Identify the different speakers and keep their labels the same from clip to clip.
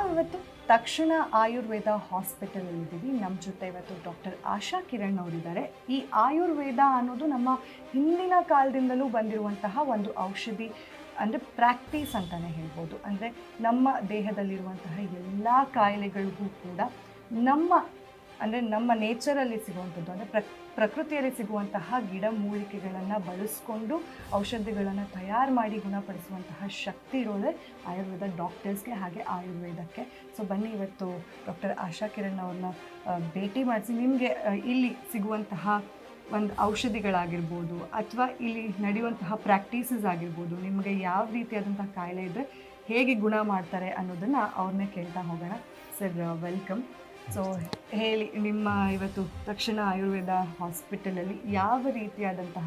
Speaker 1: ನಾವಿವತ್ತು ತಕ್ಷಣ ಆಯುರ್ವೇದ ಹಾಸ್ಪಿಟಲ್ ಇದ್ದೀವಿ ನಮ್ಮ ಜೊತೆ ಇವತ್ತು ಡಾಕ್ಟರ್ ಆಶಾ ಕಿರಣ್ ಅವರಿದ್ದಾರೆ. ಈ ಆಯುರ್ವೇದ ಅನ್ನೋದು ನಮ್ಮ ಹಿಂದಿನ ಕಾಲದಿಂದಲೂ ಬಂದಿರುವಂತಹ ಒಂದು ಔಷಧಿ, ಅಂದರೆ ಪ್ರಾಕ್ಟೀಸ್ ಅಂತಲೇ ಹೇಳ್ಬೋದು. ಅಂದರೆ ನಮ್ಮ ದೇಹದಲ್ಲಿರುವಂತಹ ಎಲ್ಲ ಕಾಯಿಲೆಗಳಿಗೂ ಕೂಡ ನಮ್ಮ, ಅಂದರೆ ನಮ್ಮ ನೇಚರಲ್ಲಿ ಸಿಗುವಂಥದ್ದು, ಅಂದರೆ ಪ್ರ ಪ್ರಕೃತಿಯಲ್ಲಿ ಸಿಗುವಂತಹ ಗಿಡಮೂಲಿಕೆಗಳನ್ನು ಬಳಸ್ಕೊಂಡು ಔಷಧಿಗಳನ್ನು ತಯಾರು ಮಾಡಿ ಗುಣಪಡಿಸುವಂತಹ ಶಕ್ತಿ ಇರೋದೇ ಆಯುರ್ವೇದ ಡಾಕ್ಟರ್ಸ್ಗೆ ಹಾಗೆ ಆಯುರ್ವೇದಕ್ಕೆ. ಸೊ ಬನ್ನಿ ಇವತ್ತು ಡಾಕ್ಟರ್ ಆಶಾ ಕಿರಣ್ ಅವ್ರನ್ನ ಭೇಟಿ ಮಾಡಿಸಿ. ನಿಮಗೆ ಇಲ್ಲಿ ಸಿಗುವಂತಹ ಒಂದು ಔಷಧಿಗಳಾಗಿರ್ಬೋದು ಅಥವಾ ಇಲ್ಲಿ ನಡೆಯುವಂತಹ ಪ್ರಾಕ್ಟೀಸಸ್ ಆಗಿರ್ಬೋದು, ನಿಮಗೆ ಯಾವ ರೀತಿಯಾದಂತಹ ಕಾಯಿಲೆ ಇದ್ದರೆ ಹೇಗೆ ಗುಣ ಮಾಡ್ತಾರೆ ಅನ್ನೋದನ್ನು ಅವ್ರನ್ನೇ ಕೇಳ್ತಾ ಹೋಗೋಣ. ಸರ್ ವೆಲ್ಕಮ್ ಸೊ ಹೇಳಿ, ನಿಮ್ಮ ಇವತ್ತು ದಕ್ಷಿಣ ಆಯುರ್ವೇದ ಹಾಸ್ಪಿಟಲಲ್ಲಿ ಯಾವ ರೀತಿಯಾದಂತಹ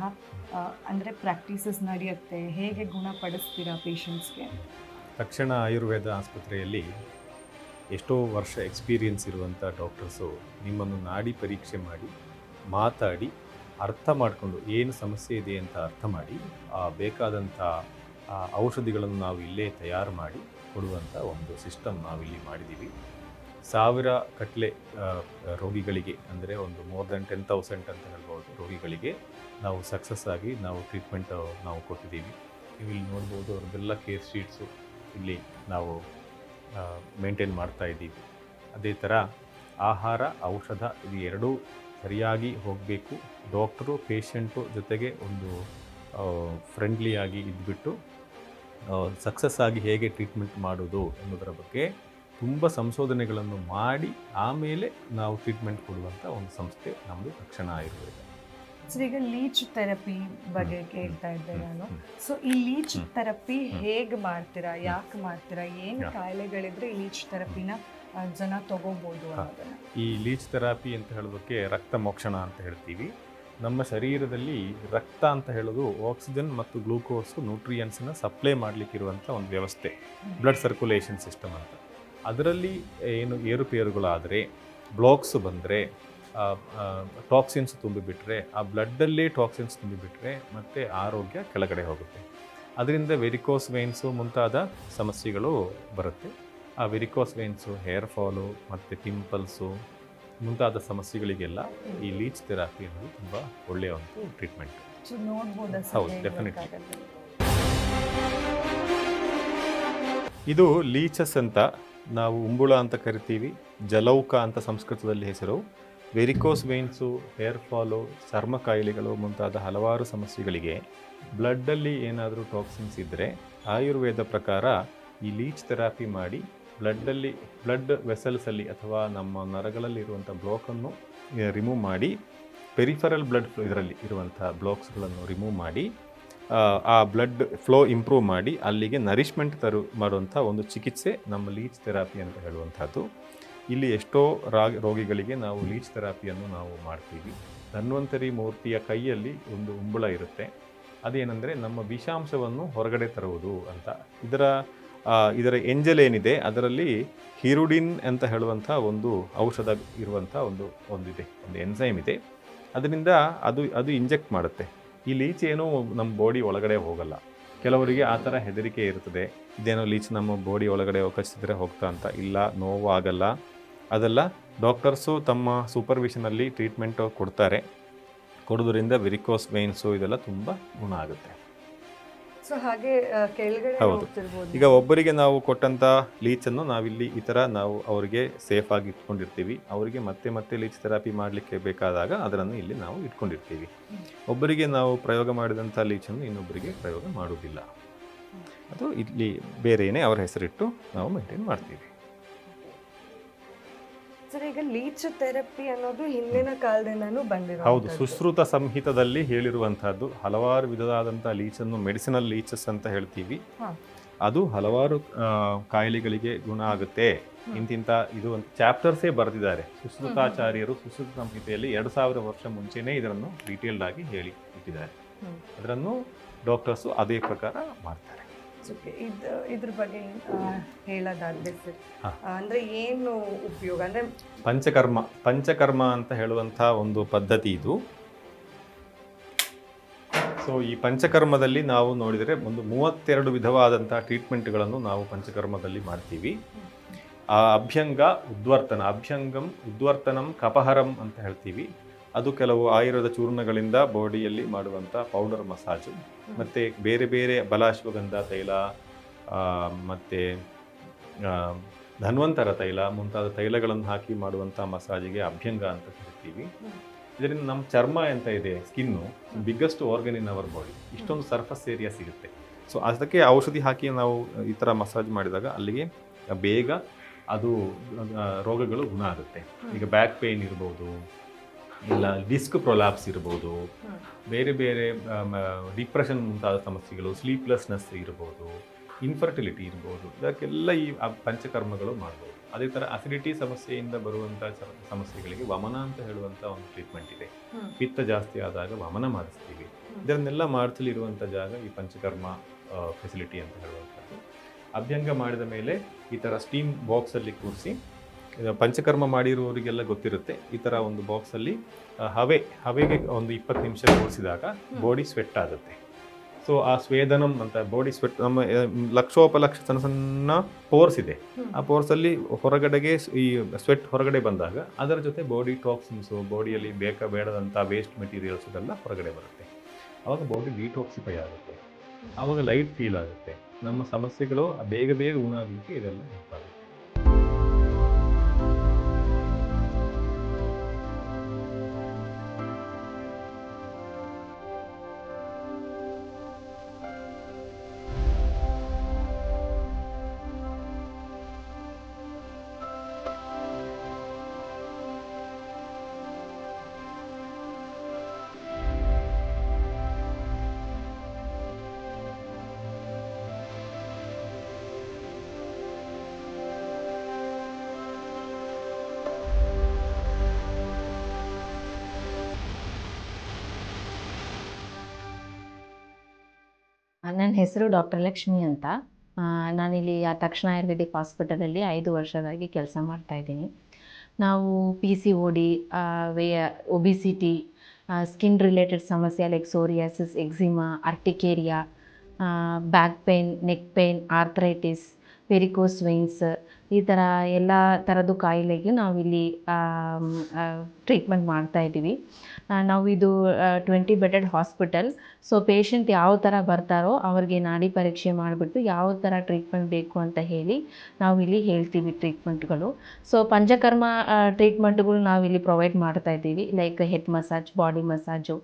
Speaker 1: ಅಂದರೆ ಪ್ರಾಕ್ಟೀಸಸ್ ನಡೆಯುತ್ತೆ, ಹೇಗೆ ಗುಣಪಡಿಸ್ತೀರಾ ಪೇಷಂಟ್ಸ್ಗೆ
Speaker 2: ತಕ್ಷಣ ಆಯುರ್ವೇದ ಆಸ್ಪತ್ರೆಯಲ್ಲಿ ಎಷ್ಟೋ ವರ್ಷ ಎಕ್ಸ್ಪೀರಿಯನ್ಸ್ ಇರುವಂಥ ಡಾಕ್ಟರ್ಸು ನಿಮ್ಮನ್ನು ನಾಡಿ ಪರೀಕ್ಷೆ ಮಾಡಿ, ಮಾತಾಡಿ, ಅರ್ಥ ಮಾಡಿಕೊಂಡು ಏನು ಸಮಸ್ಯೆ ಇದೆ ಅಂತ ಅರ್ಥ ಮಾಡಿ, ಆ ಬೇಕಾದಂಥ ಔಷಧಿಗಳನ್ನು ನಾವು ಇಲ್ಲೇ ತಯಾರು ಮಾಡಿ ಕೊಡುವಂಥ ಒಂದು ಸಿಸ್ಟಮ್ ನಾವಿಲ್ಲಿ ಮಾಡಿದ್ದೀವಿ. ಸಾವಿರ ಕಟ್ಲೆ ರೋಗಿಗಳಿಗೆ, ಅಂದರೆ ಒಂದು ಮೋರ್ ದೆನ್ ಟೆನ್ ತೌಸಂಡ್ ಅಂತ ಹೇಳ್ಬೋದು ರೋಗಿಗಳಿಗೆ ನಾವು ಸಕ್ಸಸ್ ಆಗಿ ನಾವು ಟ್ರೀಟ್ಮೆಂಟ್ ನಾವು ಕೊಟ್ಟಿದ್ದೀವಿ. ಇಲ್ಲಿ ನೋಡ್ಬೋದು ಅವ್ರದ್ದೆಲ್ಲ ಕೇರ್ ಶೀಟ್ಸು ಇಲ್ಲಿ ನಾವು ಮೇಂಟೈನ್ ಮಾಡ್ತಾ ಇದ್ದೀವಿ. ಅದೇ ಥರ ಆಹಾರ, ಔಷಧ ಇದು ಎರಡೂ ಸರಿಯಾಗಿ ಹೋಗಬೇಕು. ಡಾಕ್ಟ್ರು ಪೇಷಂಟು ಜೊತೆಗೆ ಒಂದು ಫ್ರೆಂಡ್ಲಿಯಾಗಿ ಇದ್ಬಿಟ್ಟು ಸಕ್ಸಸ್ ಆಗಿ ಹೇಗೆ ಟ್ರೀಟ್ಮೆಂಟ್ ಮಾಡೋದು ಅನ್ನೋದರ ಬಗ್ಗೆ ತುಂಬ ಸಂಶೋಧನೆಗಳನ್ನು ಮಾಡಿ ಆಮೇಲೆ ನಾವು ಟ್ರೀಟ್ಮೆಂಟ್ ಕೊಡುವಂಥ ಒಂದು ಸಂಸ್ಥೆ ನಮ್ಮದು ತಕ್ಷಣ ಆಯುರ್ವೇದ.
Speaker 1: ಸರ್ ಈಗ ಲೀಚ್ ಥೆರಪಿ ಬಗ್ಗೆ ಕೇಳ್ತಾ ಇದ್ದೆ ನಾನು. ಸೊ ಈ ಲೀಚ್ ಥೆರಪಿ ಹೇಗೆ ಮಾಡ್ತೀರಾ? ಯಾಕೆ ಮಾಡ್ತೀರಾ? ಏನು. ಕಾಯಿಲೆಗಳಿದ್ರೆ ಈ ಲೀಚ್ ಥೆರಪಿನ ಜನ ತಗೋಬೋದು.
Speaker 2: ಈ ಲೀಚ್ ಥೆರಪಿ ಅಂತ ಹೇಳೋದಕ್ಕೆ ರಕ್ತ ಮೋಕ್ಷಣ ಅಂತ ಹೇಳ್ತೀವಿ. ನಮ್ಮ ಶರೀರದಲ್ಲಿ ರಕ್ತ ಅಂತ ಹೇಳೋದು ಆಕ್ಸಿಜನ್ ಮತ್ತು ಗ್ಲೂಕೋಸು ನ್ಯೂಟ್ರಿಯನ್ಸನ್ನ ಸಪ್ಲೈ ಮಾಡಲಿಕ್ಕಿರುವಂಥ ಒಂದು ವ್ಯವಸ್ಥೆ. ಬ್ಲಡ್ ಸರ್ಕ್ಯುಲೇಷನ್ ಸಿಸ್ಟಮ್ ಅಂತ. ಅದರಲ್ಲಿ ಏನು ಏರುಪೇರುಗಳಾದರೆ ಬ್ಲಾಕ್ಸ್ ಬಂದರೆ ಟಾಕ್ಸಿನ್ಸ್ ತುಂಬಿಬಿಟ್ರೆ ಆ ಬ್ಲಡ್ಡಲ್ಲೇ ಟಾಕ್ಸಿನ್ಸ್ ತುಂಬಿಬಿಟ್ರೆ ಮತ್ತು ಆರೋಗ್ಯ ಕೆಳಗಡೆ ಹೋಗುತ್ತೆ. ಅದರಿಂದ ವೆರಿಕೋಸ್ ವೇನ್ಸು ಮುಂತಾದ ಸಮಸ್ಯೆಗಳು ಬರುತ್ತೆ. ಆ ವೆರಿಕೋಸ್ ವೇನ್ಸು ಹೇರ್ ಫಾಲು ಮತ್ತು ಪಿಂಪಲ್ಸು ಮುಂತಾದ ಸಮಸ್ಯೆಗಳಿಗೆಲ್ಲ ಈ ಲೀಚ್ ಥೆರಪಿ ಅನ್ನೋದು ತುಂಬ ಒಳ್ಳೆಯ ಒಂದು ಟ್ರೀಟ್ಮೆಂಟ್. ಹೌದು, ಡೆಫಿನೆಟ್ಲಿ ಇದು ಲೀಚಸ್ ಅಂತ ನಾವು ಉಂಬುಳ ಅಂತ ಕರಿತೀವಿ, ಜಲೌಕ ಅಂತ ಸಂಸ್ಕೃತದಲ್ಲಿ ಹೆಸರು. ವೆರಿಕೋಸ್ ವೇನ್ಸು ಹೇರ್ ಫಾಲು, ಚರ್ಮ ಕಾಯಿಲೆಗಳು ಮುಂತಾದ ಹಲವಾರು ಸಮಸ್ಯೆಗಳಿಗೆ ಬ್ಲಡ್ಡಲ್ಲಿ ಏನಾದರೂ ಟಾಕ್ಸಿನ್ಸ್ ಇದ್ದರೆ ಆಯುರ್ವೇದ ಪ್ರಕಾರ ಈ ಲೀಚ್ ಥೆರಪಿ ಮಾಡಿ ಬ್ಲಡ್ಡಲ್ಲಿ, ಬ್ಲಡ್ ವೆಸಲ್ಸಲ್ಲಿ ಅಥವಾ ನಮ್ಮ ನರಗಳಲ್ಲಿ ಇರುವಂಥ ಬ್ಲಾಕನ್ನು ರಿಮೂವ್ ಮಾಡಿ, ಪೆರಿಫರಲ್ ಬ್ಲಡ್ ಇದರಲ್ಲಿ ಇರುವಂಥ ಬ್ಲಾಕ್ಸ್ಗಳನ್ನು ರಿಮೂವ್ ಮಾಡಿ ಆ, ಬ್ಲಡ್ ಫ್ಲೋ ಇಂಪ್ರೂವ್ ಮಾಡಿ ಅಲ್ಲಿಗೆ ನರಿಷ್ಮೆಂಟ್ ತರು ಮಾಡುವಂಥ ಒಂದು ಚಿಕಿತ್ಸೆ ನಮ್ಮ ಲೀಚ್ ಥೆರಪಿ ಅಂತ ಹೇಳುವಂಥದ್ದು. ಇಲ್ಲಿ ಎಷ್ಟೋ ರಾಗ ರೋಗಿಗಳಿಗೆ ನಾವು ಲೀಚ್ ಥೆರಪಿಯನ್ನು ನಾವು ಮಾಡ್ತೀವಿ. ಧನ್ವಂತರಿ ಮೂರ್ತಿಯ ಕೈಯಲ್ಲಿ ಒಂದು ಉಂಬಳ ಇರುತ್ತೆ. ಅದೇನೆಂದರೆ ನಮ್ಮ ವಿಷಾಂಶವನ್ನು ಹೊರಗಡೆ ತರುವುದು ಅಂತ. ಇದರ ಇದರ ಎಂಜಲ್ ಏನಿದೆ ಅದರಲ್ಲಿ ಹಿರುಡಿನ್ ಅಂತ ಹೇಳುವಂಥ ಒಂದು ಔಷಧ ಇರುವಂಥ ಒಂದು ಒಂದಿದೆ ಒಂದು ಎನ್ಸೈಮ್ ಇದೆ. ಅದರಿಂದ ಅದು ಅದು ಇಂಜೆಕ್ಟ್ ಮಾಡುತ್ತೆ. ಈ ಲೀಚ್ ಏನೂ ನಮ್ಮ ಬಾಡಿ ಒಳಗಡೆ ಹೋಗಲ್ಲ. ಕೆಲವರಿಗೆ ಆ ಥರ ಹೆದರಿಕೆ ಇರ್ತದೆ. ಇದೇನೋ ಲೀಚ್ ನಮ್ಮ ಬಾಡಿ ಒಳಗಡೆ ಕಚ್ಚಿದ್ರೆ ಹೋಗ್ತಾ ಅಂತ. ಇಲ್ಲ ನೋವು ಆಗಲ್ಲ ಅದೆಲ್ಲ ಡಾಕ್ಟರ್ಸು ತಮ್ಮ ಸೂಪರ್ವಿಷನಲ್ಲಿ ಟ್ರೀಟ್ಮೆಂಟು ಕೊಡ್ತಾರೆ. ಕೊಡೋದ್ರಿಂದ ವಿರಿಕೋಸ್ ವೇನ್ಸು ಇದೆಲ್ಲ ತುಂಬ ಗುಣ ಆಗುತ್ತೆ.
Speaker 1: ಸೊ ಹಾಗೆ ಕೆಳಗಡೆ
Speaker 2: ಹೌದು.
Speaker 1: ಹೋಗ್ತಿರ್ಬೋದು.
Speaker 2: ಈಗ ಒಬ್ಬರಿಗೆ ನಾವು ಕೊಟ್ಟಂಥ ಲೀಚನ್ನು ನಾವಿಲ್ಲಿ ಈ ಥರ ನಾವು ಅವರಿಗೆ ಸೇಫ್ ಆಗಿ ಇಟ್ಕೊಂಡಿರ್ತೀವಿ. ಅವರಿಗೆ ಮತ್ತೆ ಮತ್ತೆ ಲೀಚ್ ಥೆರಪಿ ಮಾಡಲಿಕ್ಕೆ ಬೇಕಾದಾಗ ಅದನ್ನು ಇಲ್ಲಿ ನಾವು ಇಟ್ಕೊಂಡಿರ್ತೀವಿ. ಒಬ್ಬರಿಗೆ ನಾವು ಪ್ರಯೋಗ ಮಾಡಿದಂಥ ಲೀಚನ್ನು ಇನ್ನೊಬ್ಬರಿಗೆ ಪ್ರಯೋಗ ಮಾಡುವುದಿಲ್ಲ. ಅದು ಇಲ್ಲಿ ಬೇರೆಯೇ ಅವರ ಹೆಸರಿಟ್ಟು ನಾವು ಮೇಂಟೈನ್ ಮಾಡ್ತೀವಿ.
Speaker 1: ಸರ್ ಈಗ ಲೀಚ್ ಥೆರಪಿ ಅನ್ನೋದು ಹಿಂದಿನ ಕಾಲದಿಂದಾನು ಬಂದಿರೋ
Speaker 2: ಹೌದು ಸುಶ್ರುತ ಸಂಹಿತದಲ್ಲಿ ಹೇಳಿರುವಂತಹದ್ದು ಹಲವಾರು ವಿಧವಾದಂಥ ಲೀಚನ್ನು ಮೆಡಿಸಿನಲ್ ಲೀಚಸ್ ಅಂತ ಹೇಳ್ತೀವಿ. ಅದು ಹಲವಾರು ಕಾಯಿಲೆಗಳಿಗೆ ಗುಣ ಆಗುತ್ತೆ. ಇಂತಿಂತ ಇದು ಒಂದು ಚಾಪ್ಟರ್ಸೇ ಬರೆದಿದ್ದಾರೆ. ಸುಶ್ರುತಾಚಾರ್ಯರು ಸುಶ್ರುತ ಸಂಹಿತೆಯಲ್ಲಿ ಎರಡು ಸಾವಿರ ವರ್ಷ ಮುಂಚೆನೇ ಇದನ್ನು ಡೀಟೇಲ್ಡ್ ಆಗಿ ಹೇಳಿ ಇಟ್ಟಿದ್ದಾರೆ ಅದರನ್ನು ಡಾಕ್ಟರ್ಸು ಅದೇ ಪ್ರಕಾರ ಮಾಡ್ತಾರೆ.
Speaker 1: ಇದು ಇದ್ರ ಬಗ್ಗೆ ಹೇಳೋದಾದ್ರೆ ಸರ್. ಅಂದ್ರೆ ಏನು ಉಪಯೋಗ? ಅಂದ್ರೆ
Speaker 2: ಪಂಚಕರ್ಮ ಪಂಚಕರ್ಮ ಅಂತ ಹೇಳುವಂಥ ಒಂದು ಪದ್ಧತಿ ಇದು. ಸೊ ಈ ಪಂಚಕರ್ಮದಲ್ಲಿ ನಾವು ನೋಡಿದರೆ ಒಂದು ಮೂವತ್ತೆರಡು ವಿಧವಾದಂಥ ಟ್ರೀಟ್ಮೆಂಟ್ಗಳನ್ನು ನಾವು ಪಂಚಕರ್ಮದಲ್ಲಿ ಮಾಡ್ತೀವಿ. ಆ ಅಭ್ಯಂಗ ಉದ್ವರ್ತನ ಅಭ್ಯಂಗಂ ಉದ್ವರ್ತನಂ ಕಪಹರಂ ಅಂತ ಹೇಳ್ತೀವಿ. ಅದು ಕೆಲವು ಆಯುರ್ವೇದ ಚೂರ್ಣಗಳಿಂದ ಬಾಡಿಯಲ್ಲಿ ಮಾಡುವಂಥ ಪೌಡರ್ ಮಸಾಜು. ಮತ್ತು ಬೇರೆ ಬೇರೆ ಬಲಾಶ್ವಗಂಧ ತೈಲ ಮತ್ತು ಧನ್ವಂತರ ತೈಲ ಮುಂತಾದ ತೈಲಗಳನ್ನು ಹಾಕಿ ಮಾಡುವಂಥ ಮಸಾಜಿಗೆ ಅಭ್ಯಂಗ ಅಂತ ಕರಿತೀವಿ. ಇದರಿಂದ ನಮ್ಮ ಚರ್ಮ ಅಂತ ಇದೆ? Skin, biggest organ in our body ಇಷ್ಟೊಂದು ಸರ್ಫಸ್ ಏರಿಯಾ ಸಿಗುತ್ತೆ. ಸೊ ಅದಕ್ಕೆ ಔಷಧಿ ಹಾಕಿ ನಾವು ಈ ಥರ ಮಸಾಜ್ ಮಾಡಿದಾಗ ಅಲ್ಲಿಗೆ ಬೇಗ ಅದು ರೋಗಗಳು ಗುಣ ಆಗುತ್ತೆ. ಈಗ ಬ್ಯಾಕ್ ಪೇಯ್ನ್ ಇರ್ಬೋದು ಇಲ್ಲ ಡಿಸ್ಕ್ ಪ್ರೊಲಾಪ್ಸ್ ಇರ್ಬೋದು. ಬೇರೆ ಬೇರೆ ಡಿಪ್ರೆಷನ್ ಮುಂತಾದ ಸಮಸ್ಯೆಗಳು ಸ್ಲೀಪ್ಲೆಸ್ನೆಸ್ ಇರ್ಬೋದು ಇನ್ಫರ್ಟಿಲಿಟಿ ಇರ್ಬೋದು ಇದಕ್ಕೆಲ್ಲ ಈ ಪಂಚಕರ್ಮಗಳು ಮಾಡ್ಬೋದು. ಅದೇ ಥರ ಅಸಿಡಿಟಿ ಸಮಸ್ಯೆಯಿಂದ ಬರುವಂಥ ಸಮಸ್ಯೆಗಳಿಗೆ ವಮನ ಅಂತ ಹೇಳುವಂಥ ಒಂದು ಟ್ರೀಟ್ಮೆಂಟ್ ಇದೆ. ಪಿತ್ತ ಜಾಸ್ತಿ ಆದಾಗ ವಮನ ಮಾಡಿಸ್ತೀವಿ. ಇದನ್ನೆಲ್ಲ ಮಾಡಿಸಲಿರುವಂಥ ಜಾಗ ಈ ಪಂಚಕರ್ಮ ಫೆಸಿಲಿಟಿ ಅಂತ ಹೇಳುವಂಥದ್ದು. ಅಭ್ಯಂಗ ಮಾಡಿದ ಮೇಲೆ ಈ ಥರ ಸ್ಟೀಮ್ ಬಾಕ್ಸಲ್ಲಿ ಕೂರಿಸಿ ಪಂಚಕರ್ಮ ಮಾಡಿರುವವರಿಗೆಲ್ಲ ಗೊತ್ತಿರುತ್ತೆ. ಈ ಥರ ಒಂದು ಬಾಕ್ಸಲ್ಲಿ ಹವೆ ಹವೆಗೆ ಒಂದು ಇಪ್ಪತ್ತು ನಿಮಿಷ ಕೂರಿಸಿದಾಗ ಬಾಡಿ ಸ್ವೆಟ್ ಆಗುತ್ತೆ. ಸೊ ಆ ಸ್ವೇದನಂ ಅಂತ ಬಾಡಿ ಸ್ವೆಟ್ ನಮ್ಮ ಲಕ್ಷೋಪಲಕ್ಷ ಸಣ್ಣ ಸಣ್ಣ ಪೋರ್ಸ್ ಇದೆ. ಆ ಪೋರ್ಸಲ್ಲಿ ಹೊರಗಡೆಗೆ ಈ ಸ್ವೆಟ್ ಹೊರಗಡೆ ಬಂದಾಗ ಅದರ ಜೊತೆ ಬಾಡಿ ಟಾಕ್ಸಿನ್ಸು ಬಾಡಿಯಲ್ಲಿ ಬೇಕಾ ಬೇಡದಂಥ ವೇಸ್ಟ್ ಮೆಟೀರಿಯಲ್ಸ್ ಇದೆಲ್ಲ ಹೊರಗಡೆ ಬರುತ್ತೆ. ಆವಾಗ ಬಾಡಿ ಡಿಟಾಕ್ಸಿಫೈ ಆಗುತ್ತೆ. ಆವಾಗ ಲೈಟ್ ಫೀಲ್ ಆಗುತ್ತೆ. ನಮ್ಮ ಸಮಸ್ಯೆಗಳು ಬೇಗ ಬೇಗ ಗುಣ ಆಗಲಿಕ್ಕೆ ಇದೆಲ್ಲ ಹೆಲ್ಪ್ ಆಗುತ್ತೆ.
Speaker 3: ನನ್ನ ಹೆಸರು ಡಾಕ್ಟರ್ ಲಕ್ಷ್ಮಿ ಅಂತ. ನಾನಿಲ್ಲಿ ಆ ತಕ್ಷಣ ಆಯುರ್ವೇದಿಕ್ ಹಾಸ್ಪಿಟಲಲ್ಲಿ ಐದು ವರ್ಷದಾಗಿ ಕೆಲಸ ಮಾಡ್ತಾ ಇದ್ದೀನಿ. ನಾವು ಪಿ ಸಿ ಓ ಡಿ ವೇ, ಒಬಿಸಿಟಿ ಸ್ಕಿನ್ ರಿಲೇಟೆಡ್ ಸಮಸ್ಯೆ like psoriasis eczema urticaria back pain neck pain arthritis varicose veins ಈ ಥರ ಎಲ್ಲ ಥರದ್ದು ಕಾಯಿಲೆಗೆ ನಾವಿಲ್ಲಿ ಟ್ರೀಟ್ಮೆಂಟ್ ಮಾಡ್ತಾ ಇದ್ದೀವಿ. ನಾವು ಇದು twenty bedded hospital so patient ಯಾವ ಥರ ಬರ್ತಾರೋ ಅವ್ರಿಗೆ ನಾಡಿ ಪರೀಕ್ಷೆ ಮಾಡಿಬಿಟ್ಟು ಯಾವ ಥರ ಟ್ರೀಟ್ಮೆಂಟ್ ಬೇಕು ಅಂತ ಹೇಳಿ ನಾವಿಲ್ಲಿ ಹೇಳ್ತೀವಿ ಟ್ರೀಟ್ಮೆಂಟ್ಗಳು ಸೊ ಪಂಚಕರ್ಮ ಟ್ರೀಟ್ಮೆಂಟ್ಗಳು ನಾವಿಲ್ಲಿ ಪ್ರೊವೈಡ್ ಮಾಡ್ತಾ ಇದ್ದೀವಿ. Like head massage body massage